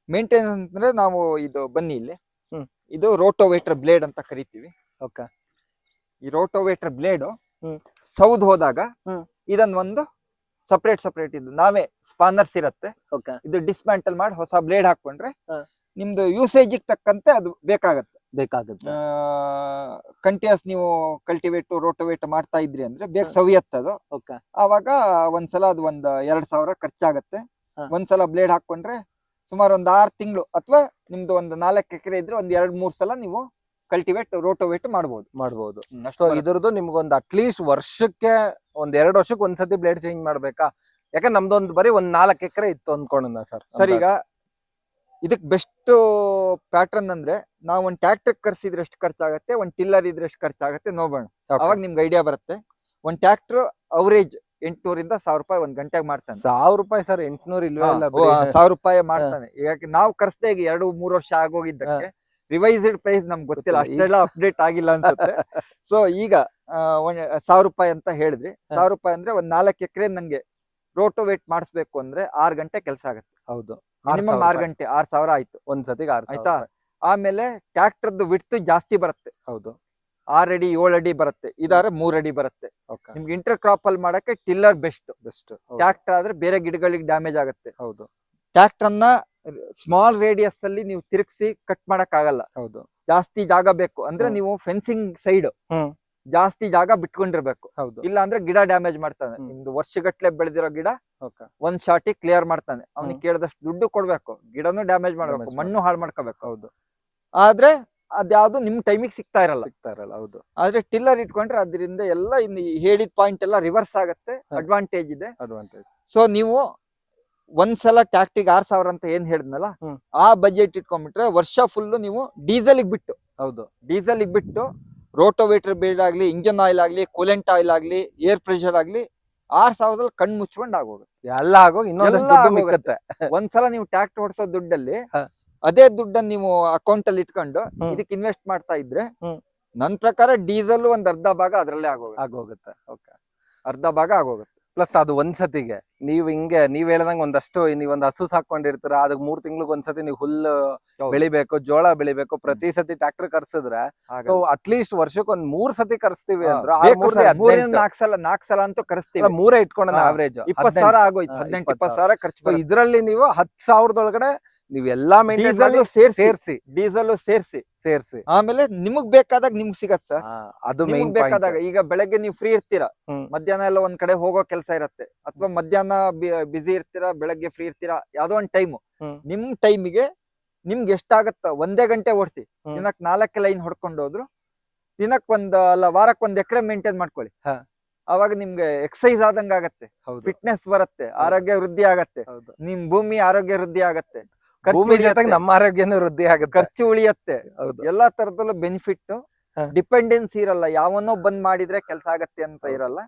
ಮೇಂಟೆನೆನ್ಸ್ ಅಂದ್ರೆ ನಾವು ಇದು ಬನ್ನಿ ಇಲ್ಲಿ. ಹ್ಮ್. ಇದು ರೋಟೋವೇಟರ್ ಬ್ಲೇಡ್ ಅಂತ ಕರಿತೀವಿ. ಓಕೆ. ಈ ರೋಟೋವೇಟರ್ ಬ್ಲೇಡ್ ಹ್ಮ್. ಸೌದ್ ಹೋದಾಗ ಇದನ್ ಇದನ್ನ ಒಂದು ಸಪರೇಟ್ ಸಪರೇಟ್ ಇದು. ನಾವೇ ಸ್ಪಾನರ್ಸ್ ಇರತ್ತೆ. ಓಕೆ. ಇದು ಡಿಸ್ಮ್ಯಾಂಟಲ್ ಮಾಡಿ ಹೊಸ ಬ್ಲೇಡ್ ಹಾಕೊಂಡ್ರೆ ಹಾ. ನಿಮ್ದು ಯೂಸೇಜ್ ತಕ್ಕಂತೆ ಅದು ಬೇಕಾಗತ್ತೆ. ಬೇಕಾಗುತ್ತೆ. ಕಂಟಿನ್ಯೂಸ್ ನೀವು ಕಲ್ಟಿವೇಟ್ ರೋಟೋವೇಟ್ ಮಾಡ್ತಾ ಇದ್ರಿ ಅಂದ್ರೆ ಬೇಗ ಹಾ. ಸವಿಯತ್ತದು ಓಕೆ. ಆವಾಗ ಒಂದ್ಸಲ ಅದು ಒಂದ್ ಎರಡ್ ಸಾವಿರ ಖರ್ಚಾಗತ್ತೆ. ಹಾ. ಒಂದ್ಸಲ ಬ್ಲೇಡ್ ಹಾಕೊಂಡ್ರೆ ಸುಮಾರು ಒಂದ್ ಆರು ತಿಂಗಳು ಅಥವಾ ನಿಮ್ದು ಒಂದ್ ನಾಲ್ಕು ಎಕರೆ ಇದ್ರೆ ಒಂದ್ ಎರಡ್ ಮೂರ್ ಸಲ ನೀವು ಕಲ್ಟಿವೇಟ್ ರೋಟೋವೇಟ್ ಮಾಡಬಹುದು ಮಾಡಬಹುದು ಸೊ. ಇದ್ರದ್ದು ನಿಮ್ಗೊಂದು ಅಟ್ಲೀಸ್ಟ್ ವರ್ಷಕ್ಕೆ ಒಂದ್ ಎರಡು ವರ್ಷಕ್ಕೆ ಒಂದ್ಸತಿ ಬ್ಲೇಡ್ ಚೇಂಜ್ ಮಾಡ್ಬೇಕಾ? ಯಾಕಂದ್ರೆ ನಮ್ದೊಂದು ಬರೀ ಒಂದ್ ನಾಲ್ಕು ಎಕರೆ ಇತ್ತು ಅನ್ಕೊಂಡ ಸರ್. ಸರ್ ಈಗ ಇದಕ್ ಬೆಸ್ಟ್ ಪ್ಯಾಟರ್ನ್ ಅಂದ್ರೆ ನಾವ್ ಒಂದ್ ಟ್ಯಾಕ್ಟರ್ ಕರ್ಸಿದ್ರೆ ಎಷ್ಟು ಖರ್ಚಾಗತ್ತೆ ಒಂದ್ ಟಿಲ್ಲರ್ ಇದ್ರೆ ಎಷ್ಟು ಖರ್ಚಾಗತ್ತೆ ನೋಡೋಣ. ಅವಾಗ ನಿಮ್ಗೆ ಐಡಿಯಾ ಬರುತ್ತೆ. ಒಂದ್ ಟ್ಯಾಕ್ಟರ್ ಅವರೇಜ್ ಎಂಟ್ನೂರಿಂದ ಸಾವಿರ ರೂಪಾಯಿ ಒಂದ್ ಗಂಟೆಗೆ ಮಾಡ್ತಾನೆ. ಸಾವಿರ ರೂಪಾಯಿ ಸರ್ ಎಂಟ್ನೂರ್ ಇಲ್ವೇ ಇಲ್ಲ ಸಾವಿರ ರೂಪಾಯಿ ಮಾಡ್ತಾನೆ. ಈಗ ನಾವು ಕರ್ಸ್ದೆ ಈಗ ಎರಡು ಮೂರ್ ವರ್ಷ ಆಗೋಗಿದ್ದಕ್ಕೆ ರಿವೈಸ್ಡ್ ಪ್ರೈಸ್ ನಮ್ಗೆ ಗೊತ್ತಿಲ್ಲ ಗೊತ್ತಿಲ್ಲ. ಅಷ್ಟೆಲ್ಲ ಅಪ್ಡೇಟ್ ಆಗಿಲ್ಲ ಅನ್ಸುತ್ತೆ. ಸೊ ಈಗ ಆ, ಒಂದ್ ಸಾವಿರ ರೂಪಾಯಿ ಅಂತ ಹೇಳಿದ್ರಿ. ಸಾವಿರ ರೂಪಾಯಿ ಅಂದ್ರೆ ಒಂದ್ ನಾಲ್ಕು ಎಕರೆ ನಂಗೆ ರೋಟೋವೇಟ್ ಮಾಡಿಸ್ಬೇಕು ಅಂದ್ರೆ ಆರ್ ಗಂಟೆ ಕೆಲಸ ಆಗುತ್ತೆ. ಹೌದು. ಮಿನಿಮಮ್ ಆರ್ ಗಂಟೆ ಆರ್ ಸಾವಿರ ಆಯ್ತು. ಒಂದ್ ಸತಿಗೆ ಆರ್ ಆಯ್ತಾ? ಆಯ್ತಾ ಆಮೇಲೆ ಟ್ರ್ಯಾಕ್ಟರ್ದು ವಿಡ್ತ್ ಜಾಸ್ತಿ ಬರುತ್ತೆ. ಹೌದು. ಆರ್ ಅಡಿ ಏಳು ಅಡಿ ಬರುತ್ತೆ. ಇದಾದ್ರೆ ಮೂರ್ ಅಡಿ ಬರುತ್ತೆ. ನಿಮ್ಗೆ ಇಂಟರ್ ಕ್ರಾಪ್ ಅಲ್ಲಿ ಮಾಡಕ್ಕೆ ಟಿಲ್ಲರ್ ಬೆಸ್ಟ್ ಬೆಸ್ಟ್ ಟ್ಯಾಕ್ಟರ್ ಆದ್ರೆ ಬೇರೆ ಗಿಡಗಳಿಗೆ ಡ್ಯಾಮೇಜ್ ಆಗುತ್ತೆ. ಹೌದು. ಟ್ಯಾಕ್ಟರ್ ಅನ್ನ ಸ್ಮಾಲ್ ರೇಡಿಯಸ್ ಅಲ್ಲಿ ನೀವು ತಿರುಗಿಸಿ ಕಟ್ ಮಾಡಕ್ ಆಗಲ್ಲ ಹೌದು. ಜಾಸ್ತಿ ಜಾಗ ಬೇಕು. ಅಂದ್ರೆ ನೀವು ಫೆನ್ಸಿಂಗ್ ಸೈಡ್. ಜಾಸ್ತಿ ಜಾಗ ಬಿಟ್ಕೊಂಡಿರ್ಬೇಕು. ಹೌದು. ಇಲ್ಲ ಅಂದ್ರೆ ಗಿಡ ಡ್ಯಾಮೇಜ್ ಮಾಡ್ತಾನೆ. ನಿಮ್ದು ವರ್ಷಗಟ್ಲೆ ಬೆಳೆದಿರೋ ಗಿಡ ಒಂದ್ ಶಾಟಿ ಕ್ಲಿಯರ್ ಮಾಡ್ತಾನೆ. ಅವ್ನಿಗೆ. ಕೇಳಿದಷ್ಟು ದುಡ್ಡು ಕೊಡ್ಬೇಕು. ಗಿಡನು ಡ್ಯಾಮೇಜ್ ಮಾಡ್ಬೇಕು. ಮಣ್ಣು ಹಾಳು ಮಾಡ್ಕೋಬೇಕು. ಹೌದು. ಆದ್ರೆ ಅದ್ಯಾವ್ದು ನಿಮ್ ಟೈಮಿಗೆ ಸಿಗ್ತಾ ಇರಲ್ಲ. ಸಿಗ್ತಾ ಇರಲ್ಲ ಹೌದು. ಆದ್ರೆ ಟಿಲ್ಲರ್ ಇಟ್ಕೊಂಡ್ರೆ ಅದರಿಂದ ಎಲ್ಲ ಇನ್ನು ಈ ಹೇಳಿದ ಪಾಯಿಂಟ್ ಎಲ್ಲ ರಿವರ್ಸ್ ಆಗುತ್ತೆ ಅಡ್ವಾಂಟೇಜ್ ಇದೆ. ಅಡ್ವಾಂಟೇಜ್ ಸೊ ನೀವು ಒಂದ್ಸಲ ಟ್ಯಾಕ್ಟಿಗೆ ಆರ್ ಸಾವಿರ ಅಂತ ಏನ್ ಹೇಳಿದ್ನಲ್ಲ ಹ್ಮ್. ಆ ಬಜೆಟ್ ಇಟ್ಕೊಂಡ್ಬಿಟ್ರೆ ವರ್ಷ ಫುಲ್ ನೀವು ಡೀಸೆಲ್ ಬಿಟ್ಟು ಹೌದು. ಡೀಸೆಲ್ ಬಿಟ್ಟು ರೋಟೋವೇಟರ್ ಬೇಡ್ ಆಗ್ಲಿ ಇಂಜನ್ ಆಯಿಲ್ ಆಗ್ಲಿ ಕೂಲೆಂಟ್ ಆಯಿಲ್ ಆಗ್ಲಿ ಏರ್ ಪ್ರೆಷರ್ ಆಗ್ಲಿ ಆರ್ ಸಾವಿರದಲ್ಲಿ ಕಣ್ ಮುಚ್ಕೊಂಡ್ ಆಗೋಗುತ್ತೆ. ಎಲ್ಲ ಆಗೋಗಿ ಇನ್ನೊಂದಷ್ಟು ಎಲ್ಲ ದುಡ್ಡು ಆಗೋಗುತ್ತೆ. ಮಿಕ್ಕತ್ತೆ. ಒಂದ್ಸಲ ನೀವು ಟ್ಯಾಕ್ಟರ್ ಹೊಡ್ಸೋ ದುಡ್ಡಲ್ಲಿ ಹ. ಅದೇ ದುಡ್ಡನ್ನ ನೀವು ಅಕೌಂಟ್ ಅಲ್ಲಿ ಇಟ್ಕೊಂಡು. ಇದಕ್ಕೆ ಇನ್ವೆಸ್ಟ್ ಮಾಡ್ತಾ ಇದ್ರೆ. ನನ್ ಪ್ರಕಾರ ಡೀಸೆಲ್ ಒಂದ್ ಅರ್ಧ ಭಾಗ ಅದ್ರಲ್ಲೇ ಆಗೋಗುತ್ತೆ. ಆಗೋಗುತ್ತೆ. ಓಕೆ ಅರ್ಧ ಭಾಗ ಆಗೋಗುತ್ತೆ. ಪ್ಲಸ್ ಅದು ಒಂದ್ಸತಿಗೆ. ನೀವು ಹಿಂಗೆ ನೀವ್ ಹೇಳ್ದಂಗ್ ಒಂದಷ್ಟು ನೀವ್ ಒಂದ್ ಹಸು ಸಾಕೊಂಡಿರ್ತೀರ ಅದಕ್ಕೆ ಮೂರ್ ತಿಂಗ್ಳಿಗೆ ಒಂದ್ಸತಿ ನೀವು ಹುಲ್ಲು ಬೆಳಿಬೇಕು ಜೋಳ ಬೆಳಿಬೇಕು ಪ್ರತಿ ಸತಿ ಟ್ರಾಕ್ಟರ್ ಕರ್ಸಿದ್ರೆ. ಸೊ ಅಟ್ಲೀಸ್ಟ್ ವರ್ಷಕ್ಕೆ ಒಂದ್ ಮೂರ್ ಸತಿ ಕರ್ಸ್ತೀವಿ ಅಂದ್ರೆ. ನಾಲ್ಕು ಸಲ ನಾಲ್ಕು ಸಲ ಅಂತೂ ಕರ್ಸ್ತೀವಿ. ಮೂರೇ ಇಟ್ಕೊಂಡ ಆವರೇಜ್ ಇಪ್ಪತ್ ಸಾವಿರ ಆಗೋಯ್ತು ಹದಿನೆಂಟು ಇಪ್ಪತ್ತು ಇಪ್ಪತ್ತು ಸಾವಿರ ಖರ್ಚು ಇದ್ರಲ್ಲಿ ನೀವು ಹತ್ತು ಸಾವಿರದೊಳಗಡೆ ನೀವ್ ಎಲ್ಲಾ ಡೀಸೆಲ್ ಸೇರ್ಸಿ ಡೀಸೆಲ್ ಸೇರ್ಸಿ. ಸೇರ್ಸಿ. ಆಮೇಲೆ ನಿಮಗ್ ಬೇಕಾದಾಗ ನಿಮ್ಗ್ ಸಿಗತ್ ಸರ್. ಅದು ಮೇನ್ ಬೇಕಾದಾಗ ಈಗ ಬೆಳಗ್ಗೆ ನೀವು ಫ್ರೀ ಇರ್ತೀರಾ. ಮಧ್ಯಾಹ್ನ ಎಲ್ಲ ಒಂದ್ ಕಡೆ ಹೋಗೋ ಕೆಲಸ ಇರತ್ತೆ. ಅಥವಾ ಮಧ್ಯಾಹ್ನ ಬಿಸಿ ಇರ್ತೀರಾ ಬೆಳಗ್ಗೆ ಫ್ರೀ ಇರ್ತೀರಾ ಯಾವ್ದೋ ಒಂದ್ ಟೈಮ್. ನಿಮ್ ಟೈಮಿಗೆ ನಿಮ್ಗೆ ಎಷ್ಟಾಗತ್ತ ಒಂದೇ ಗಂಟೆ ಓಡಿಸಿ. ದಿನಕ್ ನಾಲ್ಕು ಲೈನ್ ಹೊಡ್ಕೊಂಡು ಹೋದ್ರು ದಿನಕ್ ಒಂದ್ ಅಲ್ಲ ವಾರಕ್ ಒಂದ್ ಎಕರೆ ಮೇಂಟೈನ್ ಮಾಡ್ಕೊಳ್ಳಿ. ಅವಾಗ ನಿಮ್ಗೆ ಎಕ್ಸಸೈಸ್ ಆದಂಗ ಆಗತ್ತೆ. ಫಿಟ್ನೆಸ್ ಬರುತ್ತೆ ಆರೋಗ್ಯ ವೃದ್ಧಿ ಆಗತ್ತೆ. ನಿಮ್ ಭೂಮಿ ಆರೋಗ್ಯ ವೃದ್ಧಿ ಆಗತ್ತೆ. ಭೂಮಿ ಜೊತೆಗೆ ನಮ್ಮ ಆರೋಗ್ಯನೂ ವೃದ್ಧಿ ಆಗುತ್ತೆ. ಖರ್ಚು ಉಳಿಯತ್ತೆ. ಎಲ್ಲಾ ತರದಲ್ಲೂ ಬೆನಿಫಿಟ್. ಡಿಪೆಂಡೆನ್ಸಿ ಇರಲ್ಲ. ಯಾವನೋ ಬಂದ್ ಮಾಡಿದ್ರೆ ಕೆಲಸ ಆಗತ್ತೆ ಅಂತ ಇರಲ್ಲ.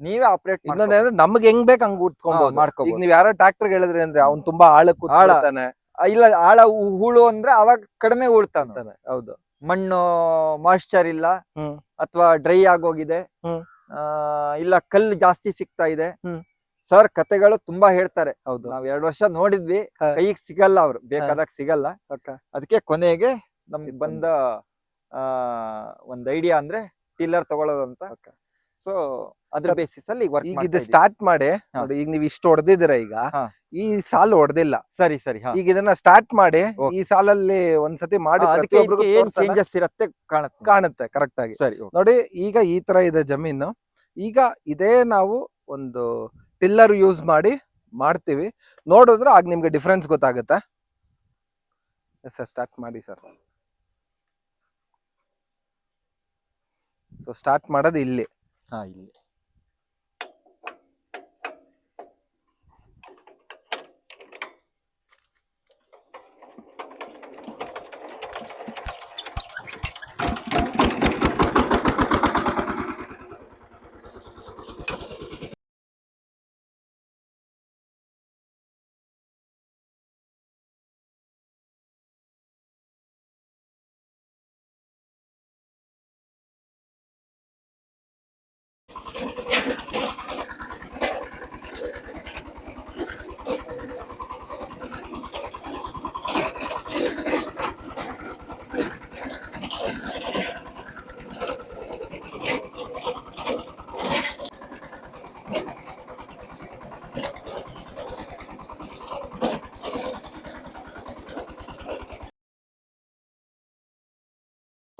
ನೀವೇ ಆಪರೇಟ್ ಇನ್ನೊಂದೇನಂದ್ರೆ ನಮ್ಗೆ ಹೆಂಗ್ ಬೇಕು ಹಂಗ್ ಉಟ್ಕೊಂಡು ಮಾಡ್ಕೋಬಹುದು ನೀವ್ ಯಾರೋ ಟ್ರಾಕ್ಟರ್ ಹೇಳಿದ್ರೆ ಅಂದ್ರೆ ಅವ್ನ್ ತುಂಬಾ ಆಳ ಕೂತ್ಕೊಳ್ತಾನೆ. ಇಲ್ಲ ಆಳ ಹುಳು ಅಂದ್ರೆ ಅವಾಗ ಕಡಿಮೆ ಉಳ್ತಾನ. ಹೌದು. ಮಣ್ಣು ಮಾಯಶ್ಚರ್ ಇಲ್ಲ. ಅಥವಾ ಡ್ರೈ ಆಗೋಗಿದೆ. ಇಲ್ಲ ಕಲ್ಲು ಜಾಸ್ತಿ ಸಿಗ್ತಾ ಇದೆ. ಸರ್ ಕತೆಗಳು ತುಂಬಾ ಹೇಳ್ತಾರೆ. ಹೌದು. ನಾವ್ ಎರಡ್ ವರ್ಷ ನೋಡಿದ್ವಿ. ಕೈಗೆ ಸಿಗಲ್ಲ ಅವ್ರು ಬೇಕಾದಾಗ ಸಿಗಲ್ಲ. ಅದಕ್ಕೆ ಕೊನೆಗೆ ನಮ್ಗೆ ಬಂದ ಆ ಒಂದ್ ಐಡಿಯಾ ಅಂದ್ರೆ ಟಿಲ್ಲರ್ ತಗೊಳ್ಳೋದು ಅಂತ. Okay. ಸೊ ಅದ್ರ ಬೇಸಿಸ್ ಅಲ್ಲಿ ಈಗ ಇದು ಸ್ಟಾರ್ಟ್ ಮಾಡಿ ನೋಡಿ ಈಗ ನೀವ್ ಇಷ್ಟು ಹೊಡೆದಿದ್ದೀರ ಈಗ? ಈ ಸಾಲು ಹೊಡೆದಿಲ್ಲ. ಸರಿ ಸರಿ ಈಗ ಇದನ್ನ ಸ್ಟಾರ್ಟ್ ಮಾಡಿ ಈ ಸಾಲಲ್ಲಿ ಒಂದ್ಸತಿ ಮಾಡಿ ಚೇಂಜಸ್ ಇರತ್ತೆ ಕಾಣುತ್ತೆ. ಕಾಣುತ್ತೆ ಕರೆಕ್ಟ್ ಆಗಿ. ಸರಿ ನೋಡಿ ಈಗ ಈ ತರ ಇದೆ ಜಮೀನು. ಈಗ ಇದೇ ನಾವು ಒಂದು ಟಿಲ್ಲರ್ ಯೂಸ್ ಮಾಡಿ ಮಾಡ್ತೀವಿ. ನೋಡಿದ್ರೆ ಆಗ ನಿಮ್ಗೆ ಡಿಫ್ರೆನ್ಸ್ ಗೊತ್ತಾಗುತ್ತೆ. ಸರ್ ಸ್ಟಾರ್ಟ್ ಮಾಡಿ ಸರ್. ಸೊ ಸ್ಟಾರ್ಟ್ ಮಾಡೋದು ಇಲ್ಲಿ. ಹಾ, ಇಲ್ಲಿ.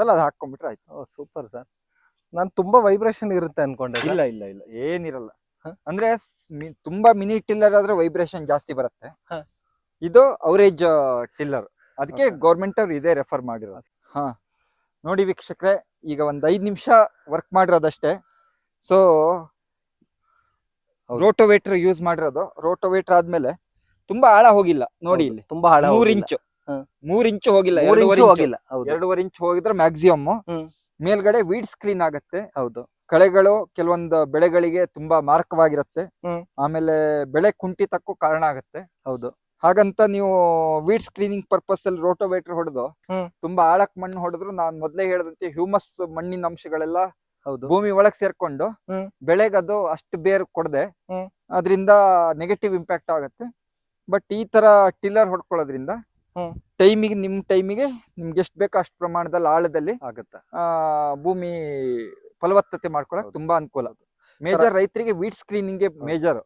ಅಲ್ಲ ಅದು ಹಾಕೊಂಡ್ಬಿಟ್ರೆ ಆಯ್ತು. ಸೂಪರ್ ಸರ್ ನಾನು ತುಂಬಾ ವೈಬ್ರೇಷನ್ ಇರುತ್ತೆ ಅನ್ಕೊಂಡೆ ಇಲ್ಲ ಇಲ್ಲ ಇಲ್ಲ. ಏನಿರಲ್ಲ. ಹ? ಅಂದ್ರೆ ಸ್- ಮಿ- ತುಂಬಾ ಮಿನಿ ಟಿಲ್ಲರ್ ಆದ್ರೆ ವೈಬ್ರೇಷನ್ ಜಾಸ್ತಿ ಬರುತ್ತೆ. ಹ. ಇದು ಅವರೇಜ್ ಟಿಲ್ಲರ್ ಅದಕ್ಕೆ Okay. ಗೌರ್ಮೆಂಟ್ ಅವ್ರು ಇದೇ ರೆಫರ್ ಮಾಡಿರೋ ಹಾ. ನೋಡಿ ವೀಕ್ಷಕ್ರೆ ಈಗ ಒಂದ್ ಐದ್ ನಿಮಿಷ ವರ್ಕ್ ಮಾಡಿರೋದಷ್ಟೇ. ಸೊ ಹೌದು. ರೋಟೋವೇಟರ್ ಯೂಸ್ ಮಾಡಿರೋದು. ರೋಟೋವೇಟರ್ ಆದ್ಮೇಲೆ ತುಂಬಾ ಆಳ ಹೋಗಿಲ್ಲ. ನೋಡಿ ಇಲ್ಲಿ. ತುಂಬಾ ಆಳ ಮೂರ್. ಇಂಚು. ಮೂರ್ ಇಂಚು ಹೋಗಿಲ್ಲ ಎರಡೂವರೆ ಹೋಗಿಲ್ಲ ಎರಡೂವರೆ ಇಂಚು ಹೋಗಿದ್ರೆ ಮ್ಯಾಕ್ಸಿಮಮ್ ಮೇಲ್ಗಡೆ ವೀಡ್ ಸ್ಕ್ರೀನ್ ಆಗತ್ತೆ. ಹೌದು. ಕಳೆಗಳು ಕೆಲವೊಂದು ಬೆಳೆಗಳಿಗೆ ತುಂಬಾ ಮಾರಕವಾಗಿರುತ್ತೆ ಆಮೇಲೆ ಬೆಳೆ ಕುಂಠಿತಕ್ಕೂ ಕಾರಣ ಆಗುತ್ತೆ. ಹೌದು. ಹಾಗಂತ ನೀವು ವೀಡ್ ಸ್ಕ್ರೀನಿಂಗ್ ಪರ್ಪಸ್ ಅಲ್ಲಿ ರೋಟೋವೇಟರ್ ಹೊಡೆದು ತುಂಬಾ ಆಳಕ್ ಮಣ್ಣು ಹೊಡೆದ್ರು ನಾನ್ ಮೊದ್ಲೇ ಹೇಳಿದಂತೆ ಹ್ಯೂಮಸ್ ಮಣ್ಣಿನ ಅಂಶಗಳೆಲ್ಲ ಹೌದು. ಭೂಮಿ ಒಳಗ್ ಸೇರ್ಕೊಂಡು. ಬೆಳೆಗದು ಅಷ್ಟು ಬೇರ್ ಕೊಡದೆ. ಅದರಿಂದ ನೆಗೆಟಿವ್ ಇಂಪ್ಯಾಕ್ಟ್ ಆಗುತ್ತೆ. ಬಟ್ ಈ ತರ ಟಿಲ್ಲರ್ ಹೊಡ್ಕೊಳ್ಳೋದ್ರಿಂದ. ಟೈಮಿಗೆ ನಿಮ್ ಟೈಮಿಗೆ ನಿಮ್ಗೆ ಎಷ್ಟು ಬೇಕೋ ಅಷ್ಟು ಪ್ರಮಾಣದಲ್ಲಿ ಆಳದಲ್ಲಿ ಆಗುತ್ತೆ. ಆ ಭೂಮಿ ಫಲವತ್ತತೆ ಮಾಡ್ಕೊಳಕ್ ತುಂಬಾ ಅನುಕೂಲ. ಮೇಜರ್ ರೈತರಿಗೆ ವೀಟ್ ಸ್ಕ್ರೀನಿಂಗ್ ಮೇಜರ್.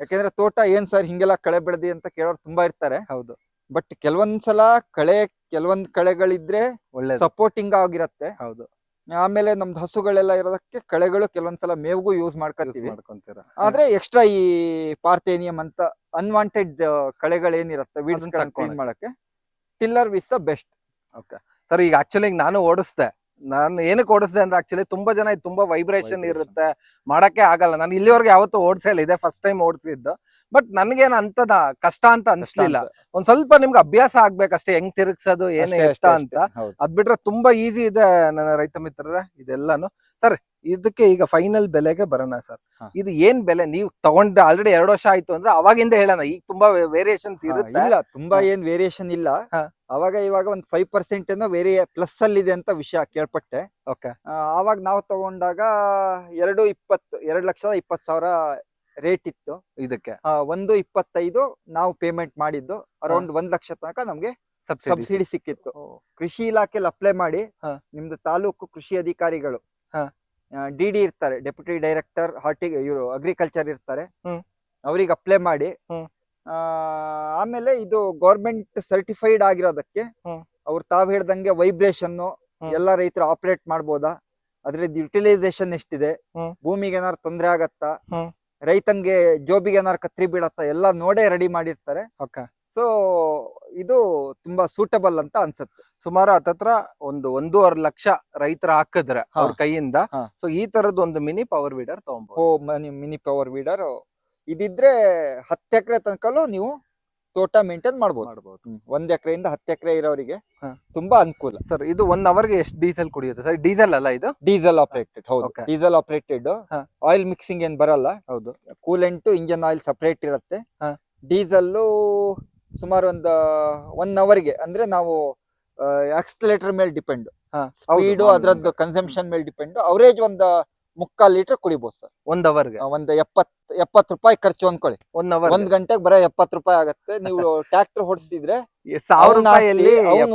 ಯಾಕಂದ್ರೆ ತೋಟ ಏನ್ ಸರ್ ಹಿಂಗೆಲ್ಲ ಕಳೆ ಬೆಳೆದಿ ಅಂತ ಕೇಳೋರು ತುಂಬಾ ಇರ್ತಾರೆ. ಹೌದು. ಬಟ್ ಕೆಲವೊಂದ್ಸಲ ಕಳೆ ಕೆಲವೊಂದ್ ಕಳೆಗಳಿದ್ರೆ ಒಳ್ಳೆ ಸಪೋರ್ಟಿಂಗ್ ಆಗಿರತ್ತೆ. ಹೌದು. ಆಮೇಲೆ ನಮ್ದು ಹಸುಗಳೆಲ್ಲ ಇರೋದಕ್ಕೆ ಕಳೆಗಳು ಕೆಲವೊಂದ್ಸಲ ಮೇವ್ಗೂ ಯೂಸ್ ಮಾಡ್ಕೊತೀವಿ. ಆದ್ರೆ ಎಕ್ಸ್ಟ್ರಾ ಈ ಪಾರ್ಥೇನಿಯಂ ಅಂತ ಅನ್ವಾಂಟೆಡ್ ಕಳೆಗಳೇನಿರುತ್ತೆ ವೀಡ್ಸ್ ಕ್ಲೀನ್. ಮಾಡಕ್ಕೆ. ಟಿಲ್ಲರ್ ವಿಸ್ ಬೆಸ್ಟ್ ಸರ್ ಈಗ ಆಕ್ಚುಲಿ ನಾನು ಓಡಿಸ್ದೆ. ನಾನು ಏನಕ್ಕೆ ಓಡಿಸ್ದೆ ಅಂದ್ರೆ ಆಕ್ಚುಲಿ ತುಂಬಾ ಜನ ಇದು ತುಂಬಾ ವೈಬ್ರೇಷನ್. ಇರುತ್ತೆ. ಮಾಡಕ್ಕೆ ಆಗಲ್ಲ. ನಾನು ಇಲ್ಲಿವರೆಗೆ ಯಾವತ್ತೂ ಓಡಿಸಿಲ್ಲ ಇದೆ ಫಸ್ಟ್ ಟೈಮ್ ಓಡಿಸಿದ್ದು. ಬಟ್ ನನ್ಗೇನು ಅಂತದ ಕಷ್ಟ ಅಂತ ಅನ್ಸ್ಲಿಲ್ಲ. ಒಂದ್ ಸ್ವಲ್ಪ ನಿಮ್ಗೆ ಅಭ್ಯಾಸ ಆಗ್ಬೇಕಷ್ಟೇ. ಹೆಂಗ್ ತಿರುಗ್ಸೋದು ಏನೇ ಇಷ್ಟ ಅಂತ. ಅದ್ ಬಿಟ್ರೆ ತುಂಬಾ ಈಸಿ ಇದೆ ನನ್ನ ರೈತ ಮಿತ್ರರೇ ಇದೆಲ್ಲಾನು. ಸರ್ ಇದಕ್ಕೆ ಈಗ ಫೈನಲ್ ಬೆಲೆಗೆ ಬರೋಣ ಸರ್. ಹಾ. ಇದು ಏನ್ ಬೆಲೆ? ನೀವು ತಗೊಂಡ್ರೆ ಆಲ್ರೆಡಿ ಎರಡು ವರ್ಷ ಆಯ್ತು ಅಂದ್ರೆ ಅವಾಗಿಂದ ಹೇಳೋಣ ಈಗ ತುಂಬಾ ವೇರಿಯೇಷನ್ಸ್ ಇರುತ್ತೆ. ಇಲ್ಲ ತುಂಬಾ. ಏನ್ ವೇರಿಯೇಷನ್ ಇಲ್ಲ. ಹಾ. ಅವಾಗ ಇವಾಗ ಒಂದ್ ಫೈವ್ ಪರ್ಸೆಂಟ್ ಏನೋ ವೇರಿ ಪ್ಲಸ್ ಅಲ್ಲಿ ಇದೆ ಅಂತ ವಿಷಯ ಕೇಳ್ಪಟ್ಟೆ. ಓಕೆ. ಆ, ಆವಾಗ ನಾವು ತಗೊಂಡಾಗ ಎರಡು ಇಪ್ಪತ್ತು ಎರಡ್ ಲಕ್ಷದ ಇಪ್ಪತ್ ಸಾವಿರ ರೇಟ್ ಇತ್ತು. ಇದಕ್ಕೆ. ಆ, ಒಂದು ಇಪ್ಪತ್ತೈದು ನಾವು ಪೇಮೆಂಟ್ ಮಾಡಿದ್ದು. ಅರೌಂಡ್ ಒಂದ್ ಲಕ್ಷ ತನಕ ನಮ್ಗೆ ಸಬ್ಸಿಡಿ ಸಿಕ್ಕಿತ್ತು. ಕೃಷಿ ಇಲಾಖೆಲಿ ಅಪ್ಲೈ ಮಾಡಿ. ಹಾ. ನಿಮ್ದು ತಾಲೂಕು ಕೃಷಿ ಅಧಿಕಾರಿಗಳು. ಡಿ ಡಿ ಇರ್ತಾರೆ ಡೆಪ್ಯೂಟಿ ಡೈರೆಕ್ಟರ್ ಹಾರ್ಟಿ ಇವರು ಅಗ್ರಿಕಲ್ಚರ್ ಇರ್ತಾರೆ. ಅವ್ರಿಗೆ ಅಪ್ಲೈ ಮಾಡಿ ಆ, ಆಮೇಲೆ ಇದು ಗೌರ್ಮೆಂಟ್ ಸರ್ಟಿಫೈಡ್ ಆಗಿರೋದಕ್ಕೆ. ಅವ್ರು ತಾವ್ ಹೇಳ್ದಂಗೆ ವೈಬ್ರೇಷನ್. ಎಲ್ಲ ರೈತರು ಆಪರೇಟ್ ಮಾಡ್ಬೋದಾ ಅದ್ರದ್ದು ಯುಟಿಲೈಸೇಷನ್ ಎಷ್ಟಿದೆ. ಭೂಮಿಗೆ ಏನಾರು ತೊಂದರೆ ಆಗತ್ತಾ. ರೈತಂಗೆ ಜೋಬಿಗೆ ಏನಾರು ಕತ್ರಿ ಬೀಳತ್ತಾ ಎಲ್ಲ ನೋಡೇ ರೆಡಿ ಮಾಡಿರ್ತಾರೆ ಸೊ ಇದು ತುಂಬಾ ಸೂಟಬಲ್ ಅಂತ ಅನ್ಸುತ್ತೆ. ಸುಮಾರು ಹತ್ತತ್ರ ಒಂದು ಒಂದೂವರೆ ಲಕ್ಷ ರೈತರ ಹಾಕಿದ್ರೆ. ಅವ್ರ ಕೈಯಿಂದ. ಸೊ ಈ ತರದ್ ಒಂದು ಮಿನಿ ಪವರ್ ವೀಡರ್ ತಗೊಂಬೋದು. ಮನಿ ಪವರ್ ವೀಡರ್ ಇದಿದ್ರೆ ಹತ್ತು ಎಕರೆ ತನಕಲೂ ನೀವು ತೋಟ ಮೇಂಟೈನ್ ಮಾಡ್ಬೋದು. ಮಾಡಬಹುದು ಹ್ಮ್. ಒಂದ್ ಎಕರೆಯಿಂದ ಹತ್ತು ಎಕರೆ ಇರೋರಿಗೆ. ತುಂಬಾ ಅನುಕೂಲ. ಸರ್ ಇದು ಒನ್ ಅವರ್ಗೆ ಎಷ್ಟು ಡೀಸೆಲ್ ಕುಡಿಯುತ್ತೆ? ಸರ್ ಡೀಸೆಲ್ ಅಲ್ಲ ಇದು? ಡೀಸೆಲ್ ಆಪರೇಟೆಡ್ ಹೌದು. ಡೀಸೆಲ್ ಆಪರೇಟೆಡ್ ಆಯಿಲ್ ಮಿಕ್ಸಿಂಗ್ ಏನ್ ಬರಲ್ಲ. ಹೌದು. ಕೂಲೆಂಟ್ ಇಂಜನ್ ಆಯಿಲ್ ಸಪರೇಟ್ ಇರುತ್ತೆ. ಹಾ. ಸುಮಾರು ಒಂದು ಒನ್ ಅವರ್ಗೆ ಅಂದ್ರೆ ನಾವು ಎಕ್ಸ್ಲೇಟರ್ ಮೇಲೆ ಡಿಪೆಂಡ್ ಸ್ಪೀಡು ಅದರದ್ದು ಕನ್ಸಂಪ್ಷನ್ ಮೇಲೆ ಡಿಪೆಂಡ್ ಅವರೇಜ್ ಒಂದು ಮುಕ್ಕಾಲ್ ಲೀಟರ್ ಕುಡಿಬಹುದು ಸರ್. ಒಂದ್ ಅವರ್ಗೆ ಒಂದ್ ಎಪ್ಪತ್ ಎಪ್ಪತ್ ರೂಪಾಯಿ ಖರ್ಚು ಅಂದ್ಕೊಳ್ಳಿ. ಒಂದ್ ಅವರ್ ಒಂದ್ ಗಂಟೆಗೆ ಬರೋ ಎಪ್ಪತ್ ರೂಪಾಯಿ ಆಗತ್ತೆ. ನೀವು ಟ್ರ್ಯಾಕ್ಟರ್ ಹೊಡಿಸಿದ್ರೆ ಸಾವಿರ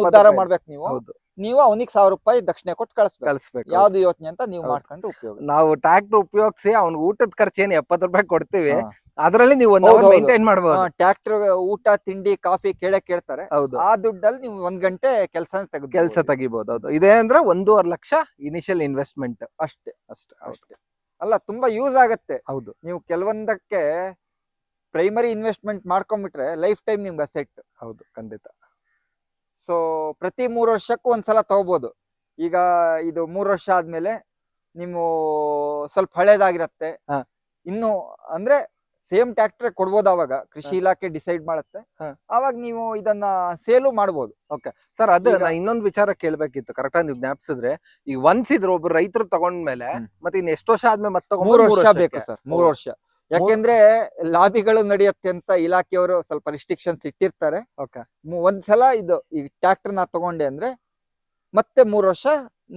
ಉದ್ಧಾರ. ಮಾಡ್ಬೇಕು ನೀವು. ಹೌದು. ನೀವು ಅವನಿಗೆ ಸಾವಿರ ರೂಪಾಯಿ ದಕ್ಷಿಣೆ ಕೊಟ್ಟು ಕಳಿಸ್ಬೇಕು. ಕಳಿಸ್ಬೇಕು. ಯಾವ್ದು ಯೋಚನೆ ಅಂತ ನೀವು ಮಾಡ್ಕೊಂಡು ಉಪಯೋಗ ನಾವು ಟ್ರ್ಯಾಕ್ಟರ್ ಉಪಯೋಗಿಸಿ ಅವ್ನ್ ಊಟದ ಖರ್ಚು ಏನ್ ಎಪ್ಪತ್ತು ರೂಪಾಯಿ ಕೊಡ್ತೀವಿ. ಅದರಲ್ಲಿ ನೀವು ಒಂದು. ಮೇಂಟೈನ್ ಮಾಡಬಹುದು ಟ್ರ್ಯಾಕ್ಟರ್ ಊಟ ತಿಂಡಿ ಕಾಫಿ ಕೇಳಕ್ ಕೇಳ್ತಾರೆ. ಹೌದು. ಆ ದುಡ್ಡಲ್ಲಿ ನೀವು ಒಂದ್ ಗಂಟೆ ಕೆಲಸ ತೆಗೆದು ಕೆಲಸ ತೆಗಿಬಹುದು ಹೌದು. ಇದೇ ಅಂದ್ರೆ ಒಂದೂವರೆ ಲಕ್ಷ ಇನಿಷಿಯಲ್ ಇನ್ವೆಸ್ಟ್ಮೆಂಟ್ ಅಷ್ಟೇ ಅಷ್ಟೇ ಅಷ್ಟೇ. ಅಲ್ಲ ತುಂಬಾ ಯೂಸ್ ಆಗತ್ತೆ. ಹೌದು. ನೀವು ಕೆಲವೊಂದಕ್ಕೆ ಪ್ರೈಮರಿ ಇನ್ವೆಸ್ಟ್ಮೆಂಟ್ ಮಾಡ್ಕೊಂಡ್ಬಿಟ್ರೆ ಲೈಫ್ ಟೈಮ್ ನಿಮ್ಗೆ ಅಸೆಟ್ ಹೌದು ಖಂಡಿತ. ಸೊ ಪ್ರತಿ ಮೂರು ವರ್ಷಕ್ಕೂ ಒಂದ್ಸಲ ತಗೋಬಹುದು ಈಗ ಇದು ಮೂರು ವರ್ಷ ಆದ್ಮೇಲೆ ನೀವು ಸ್ವಲ್ಪ ಹಳೇದಾಗಿರತ್ತೆ. ಹಾ. ಇನ್ನು ಅಂದ್ರೆ ಸೇಮ್ ಟ್ರ್ಯಾಕ್ಟರ್ ಕೊಡ್ಬೋದು ಅವಾಗ ಕೃಷಿ. ಇಲಾಖೆ ಡಿಸೈಡ್ ಮಾಡುತ್ತೆ. ಹಾ. ಅವಾಗ ನೀವು ಇದನ್ನ ಸೇಲು ಮಾಡ್ಬೋದು. ಸರ್ ಅದು ಈಗ- ನಾ ಇನ್ನೊಂದು ವಿಚಾರ ಕೇಳ್ಬೇಕಿತ್ತು. ಕರೆಕ್ಟ್ ಆಗಿ ನೀವು ಜ್ಞಾಪಿಸಿದ್ರೆ ಈಗ ಒಂದ್ಸಿದ್ರೆ ಇದ್ರು ಒಬ್ರು ರೈತರು ತಗೊಂಡ್ಮೇಲೆ ಹ್ಮ್. ಮತ್ತೆ ಇನ್ನು ಎಷ್ಟು ವರ್ಷ ಆದ್ಮೇಲೆ ಮತ್ತೆ ಮೂರು ವರ್ಷ ಬೇಕು ಸರ್. ಮೂರು ವರ್ಷ. ಯಾಕೆಂದ್ರೆ ಲಾಬಿಗಳು ನಡೆಯುತ್ತೆ ಅಂತ ಇಲಾಖೆಯವರು ಸ್ವಲ್ಪ ರಿಸ್ಟ್ರಿಕ್ಷನ್ಸ್ ಇಟ್ಟಿರ್ತಾರೆ. ಒಂದ್ ಸಲ ಒಂದ್ಸಲ ಇದು ಈ ಟ್ರ್ಯಾಕ್ಟರ್ ನಾ ತಗೊಂಡೆ ಅಂದ್ರೆ ಮತ್ತೆ ಮೂರ್ ವರ್ಷ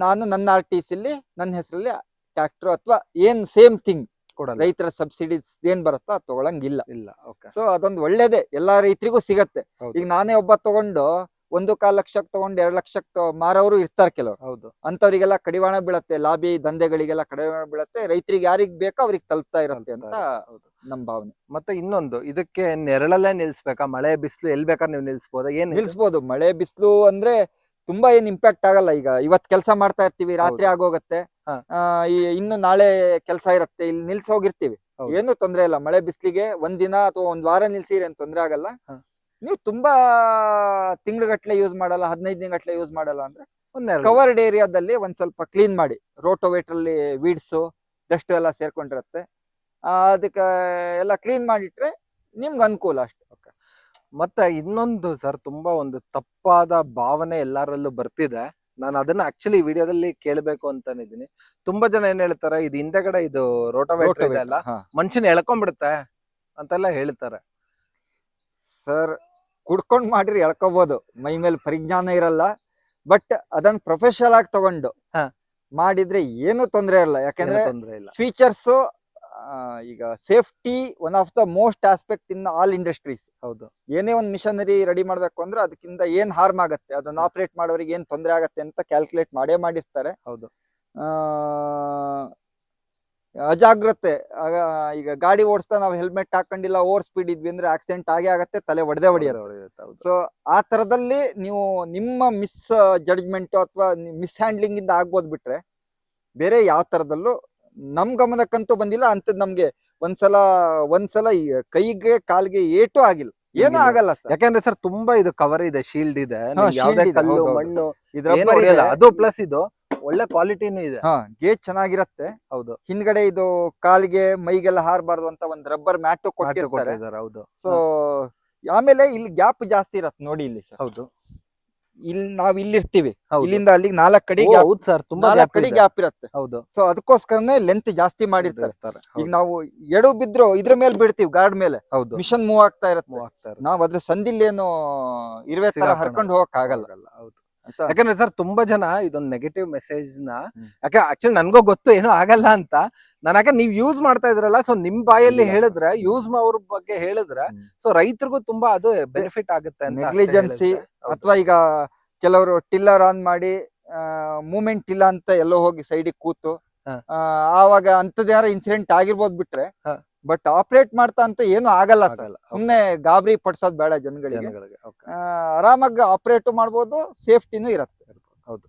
ನಾನು ನನ್ನ ಆರ್ ಟಿ ಸಿಲಿ ನನ್ನ ಹೆಸರಲ್ಲಿ ಟ್ರ್ಯಾಕ್ಟರ್ ಅಥವಾ ಏನ್ ಸೇಮ್ ಥಿಂಗ್ ಕೊಡಲ್ಲ. ರೈತರ ಸಬ್ಸಿಡೀಸ್ ಏನ್ ಬರುತ್ತೋ ಅದು ತಗೊಳಂಗಿಲ್ಲ. ಇಲ್ಲ ಓಕೆ. ಸೊ ಅದೊಂದು ಒಳ್ಳೇದೇ ಎಲ್ಲಾ ರೈತರಿಗೂ ಸಿಗತ್ತೆ. ಈಗ ನಾನೇ ಒಬ್ಬ ತಗೊಂಡು ಒಂದು ಕಾಲ್ ಲಕ್ಷಕ್ಕೆ ತಗೊಂಡು ಎರಡ್ ಲಕ್ಷಕ್ಕೆ ಮಾರವರು ಇರ್ತಾರೆ ಕೆಲವರು. ಹೌದು. ಅಂತವರಿಗೆಲ್ಲ ಕಡಿವಾಣ ಬೀಳತ್ತೆ ಲಾಬಿ ದಂಧೆಗಳಿಗೆಲ್ಲ ಕಡಿವಾಣ ಬೀಳತ್ತೆ ರೈತರಿಗೆ ಯಾರಿಗ್ ಬೇಕೋ ಅವ್ರಿಗೆ ತಲುಪ್ತಾ ಇರುತ್ತೆ ಅಂತ. ನಮ್ ಭಾವನೆ. ಮತ್ತೆ ಇನ್ನೊಂದು ಇದಕ್ಕೆ ನೆರಳಲ್ಲೇ ನಿಲ್ಸ್ಬೇಕಾ? ಮಳೆ ಬಿಸಿಲು ಎಲ್ ಬೇಕಾದ್ರೆ ನೀವು ನಿಲ್ಸ್ಬೋದಾ ಏನ್? ನಿಲ್ಸ್ಬೋದು. ಮಳೆ ಬಿಸಿಲು ಅಂದ್ರೆ ತುಂಬಾ ಏನ್ ಇಂಪ್ಯಾಕ್ಟ್ ಆಗಲ್ಲ ಈಗ. ಇವತ್ ಕೆಲಸ ಮಾಡ್ತಾ ಇರ್ತೀವಿ ರಾತ್ರಿ ಆಗೋಗತ್ತೆ. ಇನ್ನು ನಾಳೆ ಕೆಲಸ ಇರತ್ತೆ ಇಲ್ಲಿ ನಿಲ್ಸ್ ಹೋಗಿರ್ತೀವಿ. ಏನು ತೊಂದ್ರೆ ಇಲ್ಲ. ಮಳೆ ಬಿಸಿಲಿಗೆ ಒಂದ್ ದಿನ ಅಥವಾ ಒಂದ್ ವಾರ ನಿಲ್ಸಿರಿ ಏನ್ ತೊಂದ್ರೆ ಆಗಲ್ಲ. ನೀವು ತುಂಬಾ ತಿಂಗ್ಳುಗಟ್ಲೆ ಯೂಸ್ ಮಾಡಲ್ಲ ಹದಿನೈದು ದಿನ ಗಟ್ಲೆ ಯೂಸ್ ಮಾಡಲ್ಲ ಅಂದ್ರೆ. ಕವರ್ಡ್ ಏರಿಯಾದಲ್ಲಿ ಒಂದ್ ಸ್ವಲ್ಪ ಕ್ಲೀನ್ ಮಾಡಿ. ರೋಟೋವೇಟರ್ ಅಲ್ಲಿ ವೀಡ್ಸ್ ಡಸ್ಟ್ ಎಲ್ಲ ಸೇರ್ಕೊಂಡಿರತ್ತೆ. ಅದಕ್ಕೆ ಎಲ್ಲ ಕ್ಲೀನ್ ಮಾಡಿಟ್ರೆ ನಿಮ್ಗೆ ಅನುಕೂಲ ಅಷ್ಟೇ. ಮತ್ತೆ ಇನ್ನೊಂದು ಸರ್ ತುಂಬಾ ಒಂದು ತಪ್ಪಾದ ಭಾವನೆ ಎಲ್ಲರಲ್ಲೂ ಬರ್ತಿದೆ. ನಾನು ಅದನ್ನ ಆಕ್ಚುಲಿ ವಿಡಿಯೋದಲ್ಲಿ ಕೇಳಬೇಕು ಅಂತಾನಿದ್ದೀನಿ. ತುಂಬಾ ಜನ ಏನ್ ಹೇಳ್ತಾರೆ ಇದು ಹಿಂದೆಗಡೆ ಇದು ರೋಟೋವೇಟರ್ ಇದೆ ಅಲ್ಲ ಮನುಷ್ಯನ ಎಳ್ಕೊಂಡ್ಬಿಡುತ್ತೆ ಅಂತೆಲ್ಲ ಹೇಳ್ತಾರೆ. ಸರ್ ಕುಡ್ಕೊಂಡ್ ಮಾಡಿರಿ ಎಳ್ಕೋಬಹುದು ಮೈ ಮೇಲೆ ಪರಿಜ್ಞಾನ ಇರಲ್ಲ. ಬಟ್ ಅದನ್ನ ಪ್ರೊಫೆಷನಲ್ ಆಗಿ ತಗೊಂಡು ಹಾ. ಮಾಡಿದ್ರೆ ಏನು ತೊಂದ್ರೆ ಇರಲ್ಲ. ಯಾಕಂದ್ರೆ ತೊಂದ್ರೆ ಇಲ್ಲ. ಫೀಚರ್ಸ್ ಈಗ safety one of the most aspect in all industries ಹೌದು. ಏನೇ ಒಂದು ಮಿಷನರಿ ರೆಡಿ ಮಾಡ್ಬೇಕು ಅಂದ್ರೆ ಅದಕ್ಕಿಂತ ಏನ್ ಹಾರ್ಮ್ ಆಗುತ್ತೆ ಅದನ್ನ ಆಪರೇಟ್ ಮಾಡೋರಿಗೆ ಏನ್ ತೊಂದರೆ ಆಗತ್ತೆ ಅಂತ ಕ್ಯಾಲ್ಕುಲೇಟ್ ಮಾಡೇ ಮಾಡಿರ್ತಾರೆ. ಹೌದು. ಆ, ಅಜಾಗ್ರತೆ. ಈಗ ಗಾಡಿ ಓಡಿಸ್ತಾ ನಾವು ಹೆಲ್ಮೆಟ್ ಹಾಕೊಂಡಿಲ್ಲ ಓವರ್ ಸ್ಪೀಡ್ ಇದ್ವಿ ಅಂದ್ರೆ ಆಕ್ಸಿಡೆಂಟ್ ಆಗೇ ಆಗತ್ತೆ ತಲೆ ಹೊಡೆಯುತ್ತೆ, ಹೌದು. ಸೊ ಆ ತರದಲ್ಲಿ ನೀವು ನಿಮ್ಮ ಮಿಸ್ ಜಡ್ಜ್ಮೆಂಟ್ ಅಥವಾ ಮಿಸ್ ಹ್ಯಾಂಡ್ಲಿಂಗ್ ಇಂದ ಆಗ್ಬೋದು ಬಿಟ್ರೆ ಬೇರೆ ಯಾವ ತರದಲ್ಲೂ ನಮ್ ಗಮನಕ್ಕಂತೂ ಬಂದಿಲ್ಲ ಅಂತದ್ ನಮ್ಗೆ ಒಂದ್ಸಲ ಒಂದ್ಸಲ ಕೈಗೆ ಕಾಲ್ಗೆ ಏಟು ಆಗಿಲ್ಲ. ಏನೂ ಆಗಲ್ಲ ಸರ್. ಯಾಕಂದ್ರೆ ಸರ್ ತುಂಬಾ ಇದು ಕವರ್ ಇದೆ ಶೀಲ್ಡ್ ಇದೆ. ಯಾವ್ದೇ ಕಲ್ಲು. ಮಣ್ಣು ಅದು ಪ್ಲಸ್ ಇದು. ಒಳ್ಳೆ ಕ್ವಾಲಿಟಿನೂ ಇದೆ. ಹಾ ಗೇಜ್ ಚೆನ್ನಾಗಿರತ್ತೆ. ಹೌದು. ಹಿಂದ್ಗಡೆ ಇದು ಕಾಲಿಗೆ ಮೈಗೆಲ್ಲ ಹಾರಬಾರ್ದು ಅಂತ ಒಂದ್ ರಬ್ಬರ್ ಮ್ಯಾಟ್ ಕೊಟ್ಟಿರ್ತಾರೆ. ಕೊಟ್ಟಿದ್ದಾರೆ ಹೌದು. ಸೊ ಆಮೇಲೆ ಇಲ್ಲಿ ಗ್ಯಾಪ್ ಜಾಸ್ತಿ ಇರತ್ತೆ ನೋಡಿ ಇಲ್ಲಿ ಸರ್. ಹೌದು. ಇಲ್ಲಿ ನಾವ್ ಇಲ್ಲಿರ್ತೀವಿ. ಇರ್ತೀವಿ ಇಲ್ಲಿಂದ ಅಲ್ಲಿಗೆ ನಾಲ್ಕ್ ಕಡೆ ಓ, ಹೌದು ಸರ್ ತುಂಬಾ ನಾಲ್ಕ್ gap ಕಡೆ ಇದೆ. ಗ್ಯಾಪ್ ಇರತ್ತೆ. ಹೌದು. ಸೊ ಅದಕ್ಕೋಸ್ಕರನೇ ಲೆಂತ್ ಜಾಸ್ತಿ ಮಾಡಿರ್ತಾರೆ. ಇರ್ತಾರೆ. ಈಗ ಹೌದು. ನಾವು ಎಡು ಬಿದ್ರು ಇದ್ರ ಮೇಲೆ ಬಿಡ್ತೀವಿ ಗಾರ್ಡ್ ಮೇಲೆ. ಹೌದು. ಮಿಷನ್ ಮೂವ್ ಆಗ್ತಾ ಇರತ್ತೆ. Move ಆಗ್ತಾ ಇರುತ್ತೆ. ನಾವ್ ಅದ್ರ ಸಂದಿಲ್ಲೇನು ಇರುವೆ ತರ. ಹರ್ಕೊಂಡು ಹೋಗಕ್ ಆಗಲ್ಲ ಯಾಕಂದ್ರೆ ಸರ್ ತುಂಬಾ ಜನ ಇದೊಂದು ನೆಗೆಟಿವ್ ಮೆಸೇಜ್ನ. ಯಾಕೆ ಆಕ್ಚುಲಿ ನನ್ಗೂ ಗೊತ್ತು ಏನೋ ಆಗಲ್ಲ ಅಂತ ನಾನು ಯಾಕೆ ನೀವ್ ಯೂಸ್ ಮಾಡ್ತಾ ಇದ್ರಲ್ಲ ಸೊ ನಿಮ್ ಬಾಯಲ್ಲಿ ಹೇಳಿದ್ರೆ ಯೂಸ್ ಅವ್ರ ಬಗ್ಗೆ ಹೇಳಿದ್ರೆ. ಸೊ ರೈತರಿಗೂ ತುಂಬಾ ಅದು ಬೆನಿಫಿಟ್ ಆಗುತ್ತೆ ನೆಗ್ಲಿಜೆನ್ಸಿ. ಅಥವಾ ಈಗ ಕೆಲವರು ಟಿಲ್ಲರ್ ಆನ್ ಮಾಡಿ ಮೂಮೆಂಟ್ ಇಲ್ಲ ಅಂತ ಎಲ್ಲೋ ಹೋಗಿ ಸೈಡಿಗೆ ಕೂತು ಆವಾಗ ಅಂತದ್ಯಾರ ಇನ್ಸಿಡೆಂಟ್ ಆಗಿರ್ಬೋದು ಬಿಟ್ರೆ. ಬಟ್ ಆಪರೇಟ್ ಮಾಡ್ತಾ ಅಂತ ಏನು ಆಗಲ್ಲ ಸರ್. ಸುಮ್ನೆ ಗಾಬರಿ ಪಡ್ಸೋದ್ ಬೇಡ ಜನಗಳಿಗೆ. ಜನಗಳಿಗೆ. ಆರಾಮಾಗಿ ಆಪರೇಟ್ ಮಾಡ್ಬೋದು ಸೇಫ್ಟಿನೂ ಇರತ್ತೆ ಹೌದು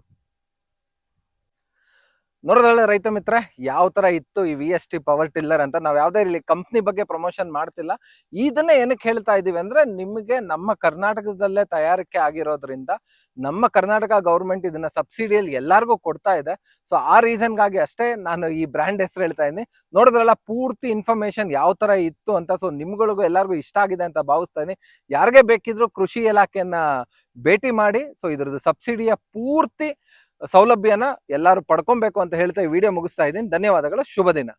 ನೋಡಿದ್ರಲ್ಲ ರೈತ ಮಿತ್ರ, ಯಾವ ತರ ಇತ್ತು ಈ V S T power tiller ಅಂತ? ನಾವು ಯಾವ್ದೇ ಇಲ್ಲಿ ಕಂಪ್ನಿ ಬಗ್ಗೆ ಪ್ರಮೋಷನ್ ಮಾಡ್ತಿಲ್ಲ. ಇದನ್ನ ಏನಕ್ಕೆ ಹೇಳ್ತಾ ಇದೀವಿ ಅಂದ್ರೆ, ನಿಮಗೆ ನಮ್ಮ ಕರ್ನಾಟಕದಲ್ಲೇ ತಯಾರಿಕೆ ಆಗಿರೋದ್ರಿಂದ, ನಮ್ಮ ಕರ್ನಾಟಕ ಗೌರ್ಮೆಂಟ್ ಇದನ್ನ ಸಬ್ಸಿಡಿಯಲ್ಲಿ ಎಲ್ಲಾರ್ಗೂ ಕೊಡ್ತಾ ಇದೆ. ಸೊ ಆ ರೀಸನ್ಗಾಗಿ ಅಷ್ಟೇ ನಾನು ಈ ಬ್ರ್ಯಾಂಡ್ ಹೆಸರು ಹೇಳ್ತಾ ಇದ್ದೀನಿ. ನೋಡಿದ್ರಲ್ಲ, ಪೂರ್ತಿ ಇನ್ಫಾರ್ಮೇಶನ್ ಯಾವ ತರ ಇತ್ತು ಅಂತ ಸೊ ನಿಮ್ಗಳಿಗೂ ಎಲ್ಲಾರ್ಗು ಇಷ್ಟ ಆಗಿದೆ ಅಂತ ಭಾವಿಸ್ತಾ ಇದೀನಿ ಯಾರಿಗೆ ಬೇಕಿದ್ರು ಕೃಷಿ ಇಲಾಖೆಯನ್ನ ಭೇಟಿ ಮಾಡಿ ಸೊ ಇದ್ರದ್ದು ಸಬ್ಸಿಡಿಯ ಪೂರ್ತಿ ಸೌಲಭ್ಯನ ಎಲ್ಲರೂ ಪಡ್ಕೊಬೇಕು ಅಂತ ಹೇಳ್ತಾ ಈ ವಿಡಿಯೋ ಮುಗಿಸ್ತಾ ಇದ್ದೀನಿ. ಧನ್ಯವಾದಗಳು. ಶುಭ ದಿನ.